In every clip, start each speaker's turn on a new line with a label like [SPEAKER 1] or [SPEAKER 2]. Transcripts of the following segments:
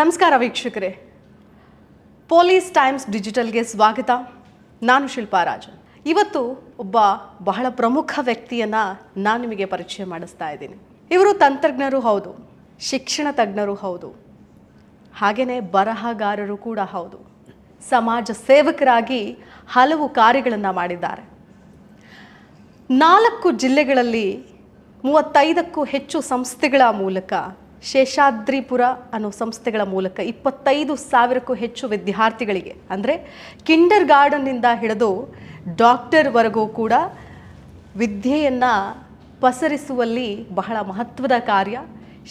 [SPEAKER 1] ನಮಸ್ಕಾರ ವೀಕ್ಷಕರೇ. Police times ಡಿಜಿಟಲ್ಗೆ ಸ್ವಾಗತ. ನಾನು ಶಿಲ್ಪಾ ರಾಜನ್. ಇವತ್ತು ಒಬ್ಬ ಬಹಳ ಪ್ರಮುಖ ವ್ಯಕ್ತಿಯನ್ನು ನಾನು ನಿಮಗೆ ಪರಿಚಯ ಮಾಡಿಸ್ತಾ ಇದ್ದೀನಿ. ಇವರು ತಂತ್ರಜ್ಞರು ಹೌದು, ಶಿಕ್ಷಣ ತಜ್ಞರು ಹೌದು ಹಾಗೆಯೇ ಬರಹಗಾರರು ಕೂಡ ಹೌದು. ಸಮಾಜ ಸೇವಕರಾಗಿ ಹಲವು ಕಾರ್ಯಗಳನ್ನು ಮಾಡಿದ್ದಾರೆ. ನಾಲ್ಕು ಜಿಲ್ಲೆಗಳಲ್ಲಿ ಮೂವತ್ತೈದಕ್ಕೂ ಹೆಚ್ಚು ಸಂಸ್ಥೆಗಳ ಮೂಲಕ ಶೇಷಾದ್ರಿಪುರ ಅನ್ನೋ ಸಂಸ್ಥೆಗಳ ಮೂಲಕ ಇಪ್ಪತ್ತೈದು ಸಾವಿರಕ್ಕೂ ಹೆಚ್ಚು ವಿದ್ಯಾರ್ಥಿಗಳಿಗೆ ಅಂದರೆ ಕಿಂಡರ್ ಗಾರ್ಡನ್ನಿಂದ ಹಿಡಿದು ಡಾಕ್ಟರ್ವರೆಗೂ ಕೂಡ ವಿದ್ಯೆಯನ್ನು ಪಸರಿಸುವಲ್ಲಿ ಬಹಳ ಮಹತ್ವದ ಕಾರ್ಯ.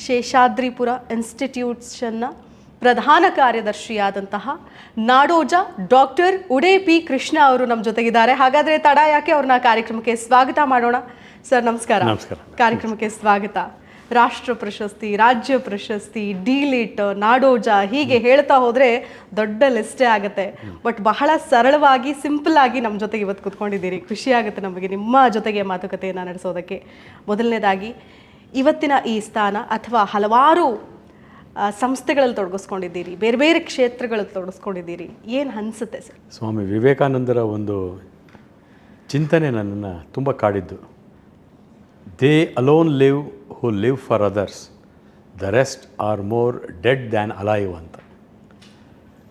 [SPEAKER 1] ಶೇಷಾದ್ರಿಪುರ ಇನ್ಸ್ಟಿಟ್ಯೂಟ್ಸನ್ನ ಪ್ರಧಾನ ಕಾರ್ಯದರ್ಶಿಯಾದಂತಹ ನಾಡೋಜ ಡಾಕ್ಟರ್ ಉಡೇ ಪಿ ಕೃಷ್ಣ ಅವರು ನಮ್ಮ ಜೊತೆಗಿದ್ದಾರೆ. ಹಾಗಾದರೆ ತಡ ಯಾಕೆ ಅವ್ರನ್ನ ಕಾರ್ಯಕ್ರಮಕ್ಕೆ ಸ್ವಾಗತ ಮಾಡೋಣ? ಸರ್ ನಮಸ್ಕಾರ.
[SPEAKER 2] ನಮಸ್ಕಾರ.
[SPEAKER 1] ಕಾರ್ಯಕ್ರಮಕ್ಕೆ ಸ್ವಾಗತ. ರಾಷ್ಟ್ರ ಪ್ರಶಸ್ತಿ, ರಾಜ್ಯ ಪ್ರಶಸ್ತಿ, ಡಿಲಿಟ್, ನಾಡೋಜ ಹೀಗೆ ಹೇಳ್ತಾ ಹೋದ್ರೆ ದೊಡ್ಡ ಲಿಸ್ಟೇ ಆಗುತ್ತೆ. ಬಟ್ ಬಹಳ ಸರಳವಾಗಿ ಸಿಂಪಲ್ ಆಗಿ ನಮ್ಮ ಜೊತೆಗೆ ಇವತ್ತು ಕುತ್ಕೊಂಡಿದ್ದೀರಿ. ಖುಷಿ ಆಗುತ್ತೆ ನಮಗೆ ನಿಮ್ಮ ಜೊತೆಗೆ ಮಾತುಕತೆಯನ್ನು ನಡೆಸೋದಕ್ಕೆ. ಮೊದಲನೇದಾಗಿ, ಇವತ್ತಿನ ಈ ಸ್ಥಾನ ಅಥವಾ ಹಲವಾರು ಸಂಸ್ಥೆಗಳಲ್ಲಿ ತೊಡಗಿಸ್ಕೊಂಡಿದ್ದೀರಿ. ಬೇರೆ ಬೇರೆ ಕ್ಷೇತ್ರಗಳಲ್ಲಿ ತೊಡಗಿಸ್ಕೊಂಡಿದ್ದೀರಿ. ಏನು ಅನಿಸುತ್ತೆ ಸರ್?
[SPEAKER 2] ಸ್ವಾಮಿ ವಿವೇಕಾನಂದರ ಒಂದು ಚಿಂತನೆ ನನ್ನನ್ನು ತುಂಬ ಕಾಡಿದ್ದು. They alone live who live for others the rest are more dead than alive ಅಂತ.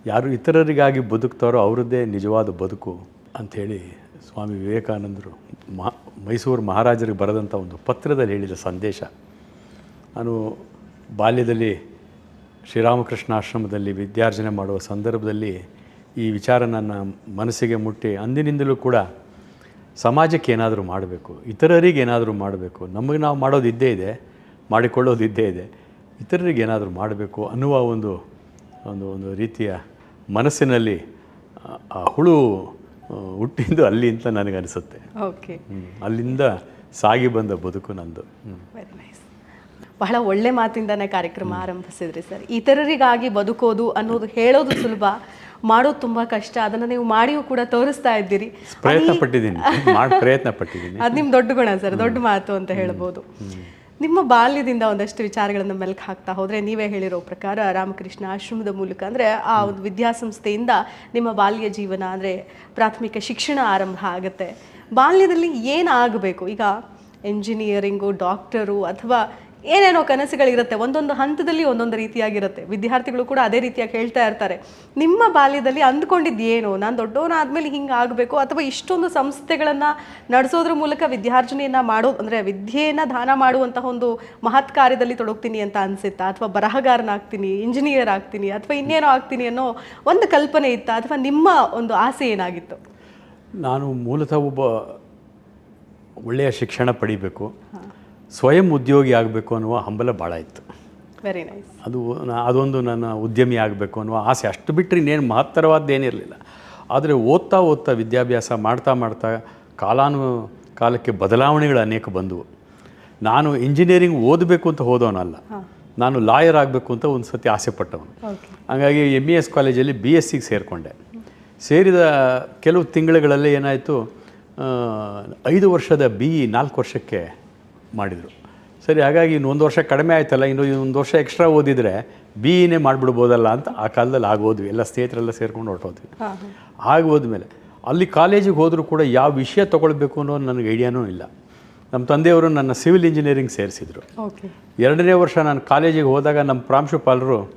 [SPEAKER 2] ಯಾರು ಇತರರಿಗಾಗಿ ಬದುಕ್ತಾರೋ ಅವರದ್ದೇ ನಿಜವಾದ ಬದುಕು ಅಂಥೇಳಿ ಸ್ವಾಮಿ ವಿವೇಕಾನಂದರು ಮಹಾ, ಮೈಸೂರು ಮಹಾರಾಜರಿಗೆ ಬರೆದಂಥ ಒಂದು ಪತ್ರದಲ್ಲಿ ಹೇಳಿದ ಸಂದೇಶ. ನಾನು ಬಾಲ್ಯದಲ್ಲಿ ಶ್ರೀರಾಮಕೃಷ್ಣ ಆಶ್ರಮದಲ್ಲಿ ವಿದ್ಯಾರ್ಜನೆ ಮಾಡುವ ಸಂದರ್ಭದಲ್ಲಿ ಈ ವಿಚಾರ ನನ್ನ ಮನಸ್ಸಿಗೆ ಮುಟ್ಟಿ. ಅಂದಿನಿಂದಲೂ ಕೂಡ ಸಮಾಜಕ್ಕೆ ಏನಾದರೂ ಮಾಡಬೇಕು ಇತರರಿಗೆ ಏನಾದರೂ ಮಾಡಬೇಕು ನಮಗೆ ನಾವು ಮಾಡೋದು ಇದ್ದೇ ಇದೆ ಮಾಡಿಕೊಳ್ಳೋದು ಇದ್ದೇ ಇದೆ ಇತರರಿಗೆ ಏನಾದರೂ ಮಾಡಬೇಕು ಅನ್ನುವ ಒಂದು ಒಂದು ಒಂದು ರೀತಿಯ ಮನಸ್ಸಿನಲ್ಲಿ ಆ- ಹುಳು ಹುಟ್ಟಿದ್ದು ಅಲ್ಲಿ ಅಂತ ನನಗನ್ನಿಸುತ್ತೆ
[SPEAKER 1] ಓಕೆ.
[SPEAKER 2] ಅಲ್ಲಿಂದ ಸಾಗಿ ಬಂದ ಬದುಕು ನಂದು.
[SPEAKER 1] ವೆರಿ ನೈಸ್ ಬಹಳ ಒಳ್ಳೆ ಮಾತಿಂದನೇ ಕಾರ್ಯಕ್ರಮ ಆರಂಭಿಸಿದ್ರಿ ಸರ್. ಇತರರಿಗಾಗಿ ಬದುಕೋದು ಅನ್ನೋದು ಹೇಳೋದು ಸುಲಭ ಮಾಡೋದು ತುಂಬಾ ಕಷ್ಟ. ಅದನ್ನ ನೀವು ಮಾಡಿಯೂ ಕೂಡ ತೋರಿಸ್ತಾ ಇದ್ದೀರಿ.
[SPEAKER 2] ಪ್ರಯತ್ನ ಪಟ್ಟಿದ್ದೀನಿ. ಪ್ರಯತ್ನ ಪಟ್ಟಿದ್ದೀನಿ.
[SPEAKER 1] ಅದು ನಿಮ್ಮ ದೊಡ್ಡ ಗುಣ ಸರ್. ದೊಡ್ಡ ಮಾತು ಅಂತ ಹೇಳ್ಬೋದು. ನಿಮ್ಮ ಬಾಲ್ಯದಿಂದ ಒಂದಷ್ಟು ವಿಚಾರಗಳನ್ನು ಮೆಲ್ಕ್ ಹಾಕ್ತಾ ಹೋದ್ರೆ ನೀವೇ ಹೇಳಿರೋ ಪ್ರಕಾರ ರಾಮಕೃಷ್ಣ ಆಶ್ರಮದ ಮೂಲಕ ಅಂದ್ರೆ ಆ ಒಂದು ವಿದ್ಯಾಸಂಸ್ಥೆಯಿಂದ ನಿಮ್ಮ ಬಾಲ್ಯ ಜೀವನ ಅಂದ್ರೆ ಪ್ರಾಥಮಿಕ ಶಿಕ್ಷಣ ಆರಂಭ ಆಗುತ್ತೆ. ಬಾಲ್ಯದಲ್ಲಿ ಏನಾಗಬೇಕು ಈಗ ಎಂಜಿನಿಯರಿಂಗು ಡಾಕ್ಟರು ಅಥವಾ ಏನೇನೋ ಕನಸುಗಳಿರುತ್ತೆ ಒಂದೊಂದು ಹಂತದಲ್ಲಿ ಒಂದೊಂದು ರೀತಿಯಾಗಿರುತ್ತೆ. ವಿದ್ಯಾರ್ಥಿಗಳು ಕೂಡ ಅದೇ ರೀತಿಯಾಗಿ ಹೇಳ್ತಾ ಇರ್ತಾರೆ. ನಿಮ್ಮ ಬಾಲ್ಯದಲ್ಲಿ ಅಂದ್ಕೊಂಡಿದ್ದು ಏನು? ನಾನು ದೊಡ್ಡವನಾದ್ಮೇಲೆ ಹಿಂಗೆ ಆಗಬೇಕು ಅಥವಾ ಇಷ್ಟೊಂದು ಸಂಸ್ಥೆಗಳನ್ನು ನಡೆಸೋದ್ರ ಮೂಲಕ ವಿದ್ಯಾರ್ಜನೆಯನ್ನು ಮಾಡೋ ಅಂದರೆ ವಿದ್ಯೆಯನ್ನು ದಾನ ಮಾಡುವಂತಹ ಒಂದು ಮಹತ್ ಕಾರ್ಯದಲ್ಲಿ ತೊಡಗ್ತೀನಿ ಅಂತ ಅನಿಸುತ್ತಾ? ಅಥವಾ ಬರಹಗಾರನಾಗ್ತೀನಿ ಇಂಜಿನಿಯರ್ ಆಗ್ತೀನಿ ಅಥವಾ ಇನ್ನೇನೋ ಆಗ್ತೀನಿ ಅನ್ನೋ ಒಂದು ಕಲ್ಪನೆ ಇತ್ತಾ? ಅಥವಾ ನಿಮ್ಮ ಒಂದು ಆಸೆ ಏನಾಗಿತ್ತು?
[SPEAKER 2] ನಾನು ಮೂಲತಃ ಒಬ್ಬ ಒಳ್ಳೆಯ ಶಿಕ್ಷಣ ಪಡಿಬೇಕು. ಸ್ವಯಂ ಉದ್ಯೋಗಿ ಆಗಬೇಕು ಅನ್ನುವ ಹಂಬಲ ಭಾಳ ಇತ್ತು.
[SPEAKER 1] ವೆರಿ ನೈಸ್
[SPEAKER 2] ಅದು ಅದೊಂದು ನನ್ನ ಉದ್ಯಮಿ ಆಗಬೇಕು ಅನ್ನುವ ಆಸೆ. ಅಷ್ಟು ಬಿಟ್ಟರೆ ಇನ್ನೇನು ಮಹತ್ತರವಾದ್ದೇನಿರಲಿಲ್ಲ ಆದರೆ ಓದ್ತಾ ಓದ್ತಾ ವಿದ್ಯಾಭ್ಯಾಸ ಮಾಡ್ತಾ ಮಾಡ್ತಾ ಕಾಲಾನು ಕಾಲಕ್ಕೆ ಬದಲಾವಣೆಗಳು ಅನೇಕ ಬಂದವು. ನಾನು ಇಂಜಿನಿಯರಿಂಗ್ ಓದಬೇಕು ಅಂತ ಹೋದವನಲ್ಲ. ನಾನು ಲಾಯರ್ ಆಗಬೇಕು ಅಂತ ಒಂದು ಸತಿ ಆಸೆ ಪಟ್ಟವನು. ಹಾಗಾಗಿ ಎಂ ಇ ಎಸ್ ಕಾಲೇಜಲ್ಲಿ ಬಿ ಎಸ್ ಸಿಗೆ ಸೇರಿಕೊಂಡೆ. ಸೇರಿದ ಕೆಲವು ತಿಂಗಳುಗಳಲ್ಲಿ ಏನಾಯಿತು ಐದು ವರ್ಷದ ಬಿ ಇ ನಾಲ್ಕು ವರ್ಷಕ್ಕೆ ಮಾಡಿದರು. ಸರಿ ಹಾಗಾಗಿ ಇನ್ನೊಂದು ಒಂದು ವರ್ಷ ಕಡಿಮೆ ಆಯ್ತಲ್ಲ ಇನ್ನು ಒಂದು ವರ್ಷ ಎಕ್ಸ್ಟ್ರಾ ಓದಿದರೆ ಬಿ ಇನೇ ಮಾಡಿಬಿಡ್ಬೋದಲ್ಲ ಅಂತ ಆ ಕಾಲದಲ್ಲಿ ಆಗೋದ್ವಿ. ಎಲ್ಲ ಸ್ನೇಹಿತರೆಲ್ಲ ಸೇರ್ಕೊಂಡು ಹೊರಟೋದ್ವಿ.
[SPEAKER 1] ಆಗೋದ್ಮೇಲೆ ಹಾಂ.
[SPEAKER 2] ಆಗ ಹೋದ್ಮೇಲೆ ಅಲ್ಲಿ ಕಾಲೇಜಿಗೆ ಹೋದರೂ ಕೂಡ ಯಾವ ವಿಷಯ ತೊಗೊಳ್ಬೇಕು ಅನ್ನೋ ನನಗೆ ಐಡಿಯಾನೂ ಇಲ್ಲ. ನಮ್ಮ ತಂದೆಯವರು ನನ್ನ ಸಿವಿಲ್ ಇಂಜಿನಿಯರಿಂಗ್ ಸೇರಿಸಿದರು. ಎರಡನೇ ವರ್ಷ ನಾನು ಕಾಲೇಜಿಗೆ ಹೋದಾಗ ನಮ್ಮ ಪ್ರಾಂಶುಪಾಲರು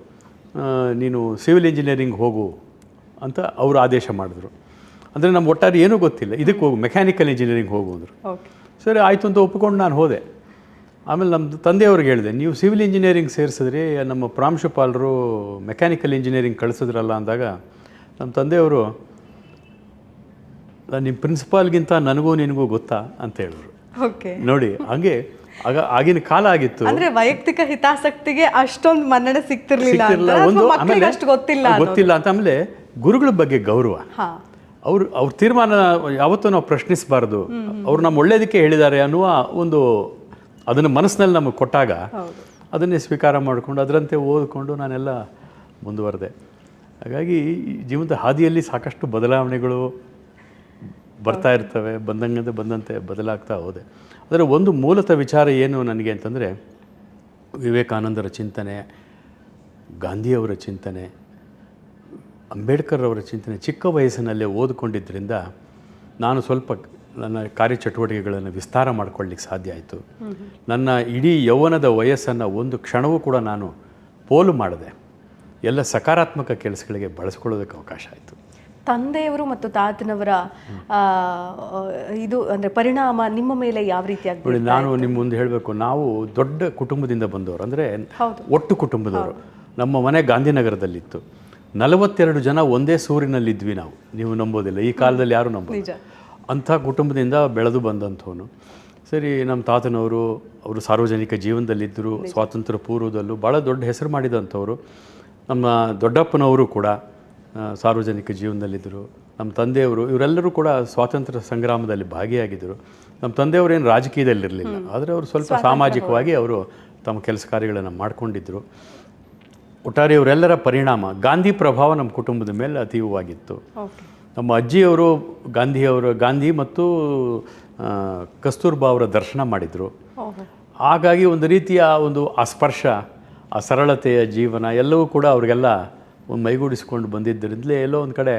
[SPEAKER 2] ನೀನು ಸಿವಿಲ್ ಇಂಜಿನಿಯರಿಂಗ್ ಹೋಗು ಅಂತ ಅವರು ಆದೇಶ ಮಾಡಿದ್ರು. ಅಂದರೆ ನಮ್ಮ ಒಟ್ಟಾರೆ ಏನೂ ಗೊತ್ತಿಲ್ಲ. ಇದಕ್ಕೆ ಹೋಗು ಮೆಕ್ಯಾನಿಕಲ್ ಇಂಜಿನಿಯರಿಂಗ್ ಹೋಗು ಅಂದರು. ಸರಿ ಆಯಿತು ಅಂತ ಒಪ್ಪಿಕೊಂಡು ನಾನು ಹೋದೆ. ಆಮೇಲೆ ನಮ್ಮ ತಂದೆಯವ್ರಿಗೆ ಹೇಳಿದೆ ನೀವು ಸಿವಿಲ್ ಇಂಜಿನಿಯರಿಂಗ್ ಸೇರಿಸಿದ್ರಿ ನಮ್ಮ ಪ್ರಾಂಶುಪಾಲರು ಮೆಕ್ಯಾನಿಕಲ್ ಇಂಜಿನಿಯರಿಂಗ್ ಕಳಿಸಿದ್ರಲ್ಲ ಅಂದಾಗ ನಮ್ಮ ತಂದೆಯವರು ನಿಮ್ಮ ಪ್ರಿನ್ಸಿಪಾಲ್ಗಿಂತ ನನಗೂ ನಿನಗೂ ಗೊತ್ತಾ? ಅಂತ ಹೇಳಿದ್ರು.
[SPEAKER 1] ಓಕೆ.
[SPEAKER 2] ನೋಡಿ ಹಂಗೆ ಆಗ ಆಗಿನ ಕಾಲ ಆಗಿತ್ತು.
[SPEAKER 1] ಅಂದ್ರೆ ವೈಯಕ್ತಿಕ ಹಿತಾಸಕ್ತಿಗೆ ಅಷ್ಟೊಂದು ಮನ್ನಣೆ ಸಿಗ್ತಿರ್ಲಿಲ್ಲ ಗೊತ್ತಿಲ್ಲ
[SPEAKER 2] ಗೊತ್ತಿಲ್ಲ ಅಂತ ಆಮೇಲೆ ಗುರುಗಳ ಬಗ್ಗೆ ಗೌರವ. ಅವರು ಅವ್ರ ತೀರ್ಮಾನ ಯಾವತ್ತೂ ನಾವು ಪ್ರಶ್ನಿಸಬಾರ್ದು. ಅವ್ರು ನಮ್ಮ ಒಳ್ಳೇದಕ್ಕೆ ಹೇಳಿದ್ದಾರೆ ಅನ್ನುವ ಒಂದು ಅದನ್ನು ಮನಸ್ಸಿನಲ್ಲಿ ನಮಗೆ ಕೊಟ್ಟಾಗ ಅದನ್ನೇ ಸ್ವೀಕಾರ ಮಾಡಿಕೊಂಡು ಅದರಂತೆ ಓದಿಕೊಂಡು ನಾನೆಲ್ಲ ಮುಂದುವರೆದೆ. ಹಾಗಾಗಿ ಈ ಜೀವನದ ಹಾದಿಯಲ್ಲಿ ಸಾಕಷ್ಟು ಬದಲಾವಣೆಗಳು ಬರ್ತಾ ಇರ್ತವೆ ಬಂದಂಗೆ ಬಂದಂತೆ ಬದಲಾಗ್ತಾ ಹೋದೆ. ಅದರ ಒಂದು ಮೂಲತಃ ವಿಚಾರ ಏನು ನನಗೆ ಅಂತಂದರೆ ವಿವೇಕಾನಂದರ ಚಿಂತನೆ ಗಾಂಧಿಯವರ ಚಿಂತನೆ ಅಂಬೇಡ್ಕರ್ ಅವರ ಚಿಂತನೆ ಚಿಕ್ಕ ವಯಸ್ಸಿನಲ್ಲೇ ಓದಿಕೊಂಡಿದ್ದರಿಂದ ನಾನು ಸ್ವಲ್ಪ ನನ್ನ ಕಾರ್ಯಚಟುವಟಿಕೆಗಳನ್ನು ವಿಸ್ತಾರ ಮಾಡ್ಕೊಳ್ಳಿಕ್ಕೆ ಸಾಧ್ಯ ಆಯಿತು. ನನ್ನ ಇಡೀ ಯೌವನದ ವಯಸ್ಸನ್ನು ಒಂದು ಕ್ಷಣವೂ ಕೂಡ ನಾನು ಪೋಲು ಮಾಡಿದೆ ಎಲ್ಲ ಸಕಾರಾತ್ಮಕ ಕೆಲಸಗಳಿಗೆ ಬಳಸ್ಕೊಳ್ಳೋದಕ್ಕೆ ಅವಕಾಶ ಆಯಿತು.
[SPEAKER 1] ತಂದೆಯವರು ಮತ್ತು ತಾತನವರ ಇದು ಅಂದರೆ ಪರಿಣಾಮ ನಿಮ್ಮ ಮೇಲೆ ಯಾವ ರೀತಿಯಾಗಿ
[SPEAKER 2] ನೋಡಿ ನಾನು ನಿಮ್ಮ ಮುಂದೆ ಹೇಳಬೇಕು ನಾವು ದೊಡ್ಡ ಕುಟುಂಬದಿಂದ ಬಂದವರು ಅಂದರೆ ಒಟ್ಟು ಕುಟುಂಬದವರು. ನಮ್ಮ ಮನೆ ಗಾಂಧಿನಗರದಲ್ಲಿತ್ತು. ನಲವತ್ತೆರಡು ಜನ ಒಂದೇ ಸೂರಿನಲ್ಲಿದ್ವಿ ನಾವು. ನೀವು ನಂಬೋದಿಲ್ಲ. ಈ ಕಾಲದಲ್ಲಿ ಯಾರು
[SPEAKER 1] ನಂಬೋದಿಲ್ಲ.
[SPEAKER 2] ಅಂಥ ಕುಟುಂಬದಿಂದ ಬೆಳೆದು ಬಂದಂಥವನು. ಸರಿ ನಮ್ಮ ತಾತನವರು ಅವರು ಸಾರ್ವಜನಿಕ ಜೀವನದಲ್ಲಿದ್ದರು ಸ್ವಾತಂತ್ರ್ಯ ಪೂರ್ವದಲ್ಲೂ ಭಾಳ ದೊಡ್ಡ ಹೆಸರು ಮಾಡಿದಂಥವರು. ನಮ್ಮ ದೊಡ್ಡಪ್ಪನವರು ಕೂಡ ಸಾರ್ವಜನಿಕ ಜೀವನದಲ್ಲಿದ್ದರು. ನಮ್ಮ ತಂದೆಯವರು ಇವರೆಲ್ಲರೂ ಕೂಡ ಸ್ವಾತಂತ್ರ್ಯ ಸಂಗ್ರಾಮದಲ್ಲಿ ಭಾಗಿಯಾಗಿದ್ದರು. ನಮ್ಮ ತಂದೆಯವರೇನು ರಾಜಕೀಯದಲ್ಲಿರಲಿಲ್ಲ. ಆದರೆ ಅವರು ಸ್ವಲ್ಪ ಸಾಮಾಜಿಕವಾಗಿ ಅವರು ತಮ್ಮ ಕೆಲಸ ಕಾರ್ಯಗಳನ್ನು ಮಾಡ್ಕೊಂಡಿದ್ದರು. ಒಟ್ಟಾರೆ ಇವರೆಲ್ಲರ ಪರಿಣಾಮ ಗಾಂಧಿ ಪ್ರಭಾವ ನಮ್ಮ ಕುಟುಂಬದ ಮೇಲೆ ಅತೀವವಾಗಿತ್ತು. ನಮ್ಮ ಅಜ್ಜಿಯವರು ಗಾಂಧಿಯವರು ಗಾಂಧಿ ಮತ್ತು ಕಸ್ತೂರ್ಬಾ ಅವರ ದರ್ಶನ ಮಾಡಿದರು. ಹಾಗಾಗಿ ಒಂದು ರೀತಿಯ ಒಂದು ಆ ಸ್ಪರ್ಶ ಆ ಸರಳತೆಯ ಜೀವನ ಎಲ್ಲವೂ ಕೂಡ ಅವರಿಗೆಲ್ಲ ಒಂದು ಮೈಗೂಡಿಸ್ಕೊಂಡು ಬಂದಿದ್ದರಿಂದಲೇ ಎಲ್ಲೋ ಒಂದು ಕಡೆ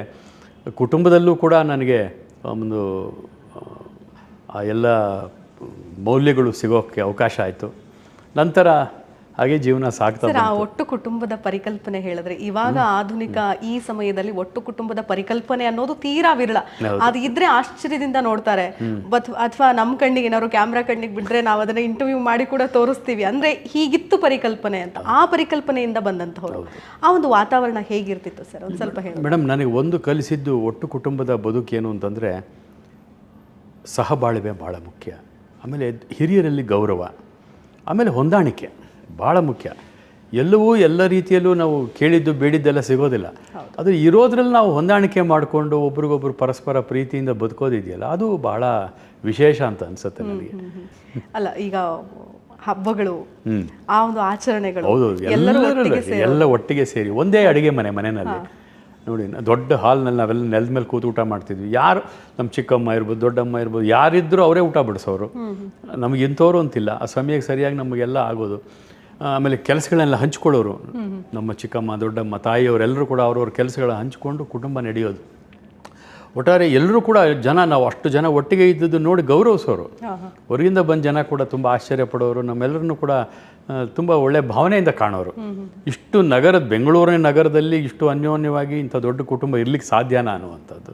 [SPEAKER 2] ಕುಟುಂಬದಲ್ಲೂ ಕೂಡ ನನಗೆ ಒಂದು ಆ ಎಲ್ಲ ಮೌಲ್ಯಗಳು ಸಿಗೋಕ್ಕೆ ಅವಕಾಶ ಆಯಿತು. ನಂತರ ಹಾಗೆ ಜೀವನ ಸಾಕ್ತಾ
[SPEAKER 1] ಸರ್ ಆ ಒಟ್ಟು ಕುಟುಂಬದ ಪರಿಕಲ್ಪನೆ ಹೇಳಿದ್ರೆ. ಇವಾಗ ಆಧುನಿಕ ಈ ಸಮಯದಲ್ಲಿ ಒಟ್ಟು ಕುಟುಂಬದ ಪರಿಕಲ್ಪನೆ ಅನ್ನೋದು ತೀರಾ ವಿರಳ. ಅದು ಇದ್ರೆ ಆಶ್ಚರ್ಯದಿಂದ ನೋಡ್ತಾರೆ. ಅಥವಾ ನಮ್ಮ ಕಣ್ಣಿಗೆ ಏನಾದ್ರು ಕ್ಯಾಮ್ರಾ ಕಣ್ಣಿಗೆ ಬಿಟ್ರೆ ನಾವು ಅದನ್ನ ಇಂಟರ್ವ್ಯೂ ಮಾಡಿ ಕೂಡ ತೋರಿಸ್ತೀವಿ. ಅಂದ್ರೆ ಹೀಗಿತ್ತು ಪರಿಕಲ್ಪನೆ ಅಂತ. ಆ ಪರಿಕಲ್ಪನೆಯಿಂದ ಬಂದಂತಹವ್ರು. ಆ ಒಂದು ವಾತಾವರಣ ಹೇಗಿರ್ತಿತ್ತು ಸರ್? ಒಂದ್ ಸ್ವಲ್ಪ ಹೇಳಿ.
[SPEAKER 2] ಮೇಡಮ್ ನನಗೆ ಒಂದು ಕಲಿಸಿದ್ದು ಒಟ್ಟು ಕುಟುಂಬದ ಬದುಕೇನು ಅಂತಂದ್ರೆ ಸಹಬಾಳ್ವೆ ಬಹಳ ಮುಖ್ಯ. ಆಮೇಲೆ ಹಿರಿಯರಲ್ಲಿ ಗೌರವ. ಆಮೇಲೆ ಹೊಂದಾಣಿಕೆ. ಭಾಳ ಮುಖ್ಯ. ಎಲ್ಲವೂ ಎಲ್ಲ ರೀತಿಯಲ್ಲೂ ನಾವು ಕೇಳಿದ್ದು ಬೇಡಿದ್ದೆಲ್ಲ ಸಿಗೋದಿಲ್ಲ. ಅದು ಇರೋದ್ರಲ್ಲಿ ನಾವು ಹೊಂದಾಣಿಕೆ ಮಾಡಿಕೊಂಡು ಒಬ್ರಿಗೊಬ್ರು ಪರಸ್ಪರ ಪ್ರೀತಿಯಿಂದ ಬದುಕೋದಿದೆಯಲ್ಲ ಅದು ಭಾಳ ವಿಶೇಷ ಅಂತ ಅನ್ಸುತ್ತೆ ನನಗೆ.
[SPEAKER 1] ಅಲ್ಲ ಈಗ ಹಬ್ಬಗಳು. ಆ ಒಂದು ಆಚರಣೆಗಳು
[SPEAKER 2] ಹೌದು
[SPEAKER 1] ಎಲ್ಲರೂ
[SPEAKER 2] ಎಲ್ಲ ಒಟ್ಟಿಗೆ ಸೇರಿ ಒಂದೇ ಅಡುಗೆ ಮನೆ ಮನೆಯಲ್ಲಿ. ನೋಡಿ ದೊಡ್ಡ ಹಾಲ್ನಲ್ಲಿ ನಾವೆಲ್ಲ ನೆಲದ ಮೇಲೆ ಕೂತು ಊಟ ಮಾಡ್ತಿದ್ವಿ. ಯಾರು ನಮ್ಮ ಚಿಕ್ಕಮ್ಮ ಇರ್ಬೋದು ದೊಡ್ಡಮ್ಮ ಇರ್ಬೋದು ಯಾರಿದ್ದರೂ ಅವರೇ ಊಟ ಬಡಿಸೋರು. ನಮಗೆ ಇಂಥವ್ರು ಅಂತಿಲ್ಲ. ಆ ಸಮಯಕ್ಕೆ ಸರಿಯಾಗಿ ನಮಗೆಲ್ಲ ಆಗೋದು. ಆಮೇಲೆ ಕೆಲಸಗಳನ್ನೆಲ್ಲ ಹಂಚ್ಕೊಳ್ಳೋರು. ನಮ್ಮ ಚಿಕ್ಕಮ್ಮ ದೊಡ್ಡಮ್ಮ ತಾಯಿಯವರೆಲ್ಲರೂ ಕೂಡ ಅವ್ರವ್ರ ಕೆಲಸಗಳ ಹಂಚ್ಕೊಂಡು ಕುಟುಂಬ ನಡೆಯೋದು. ಒಟ್ಟಾರೆ ಎಲ್ಲರೂ ಕೂಡ ಜನ ನಾವು ಅಷ್ಟು ಜನ ಒಟ್ಟಿಗೆ ಇದ್ದದ್ದು ನೋಡಿ ಗೌರವಿಸೋರು ಹೊರಗಿಂದ ಬಂದ ಜನ ಕೂಡ ತುಂಬ ಆಶ್ಚರ್ಯ ಪಡೋರು. ನಮ್ಮೆಲ್ಲರನ್ನು ಕೂಡ ತುಂಬ ಒಳ್ಳೆ ಭಾವನೆಯಿಂದ ಕಾಣೋರು. ಇಷ್ಟು ನಗರದ ಬೆಂಗಳೂರಿನ ನಗರದಲ್ಲಿ ಇಷ್ಟು ಅನ್ಯೋನ್ಯವಾಗಿ ಇಂಥ ದೊಡ್ಡ ಕುಟುಂಬ ಇರ್ಲಿಕ್ಕೆ ಸಾಧ್ಯನಾ ಅನ್ನುವಂಥದ್ದು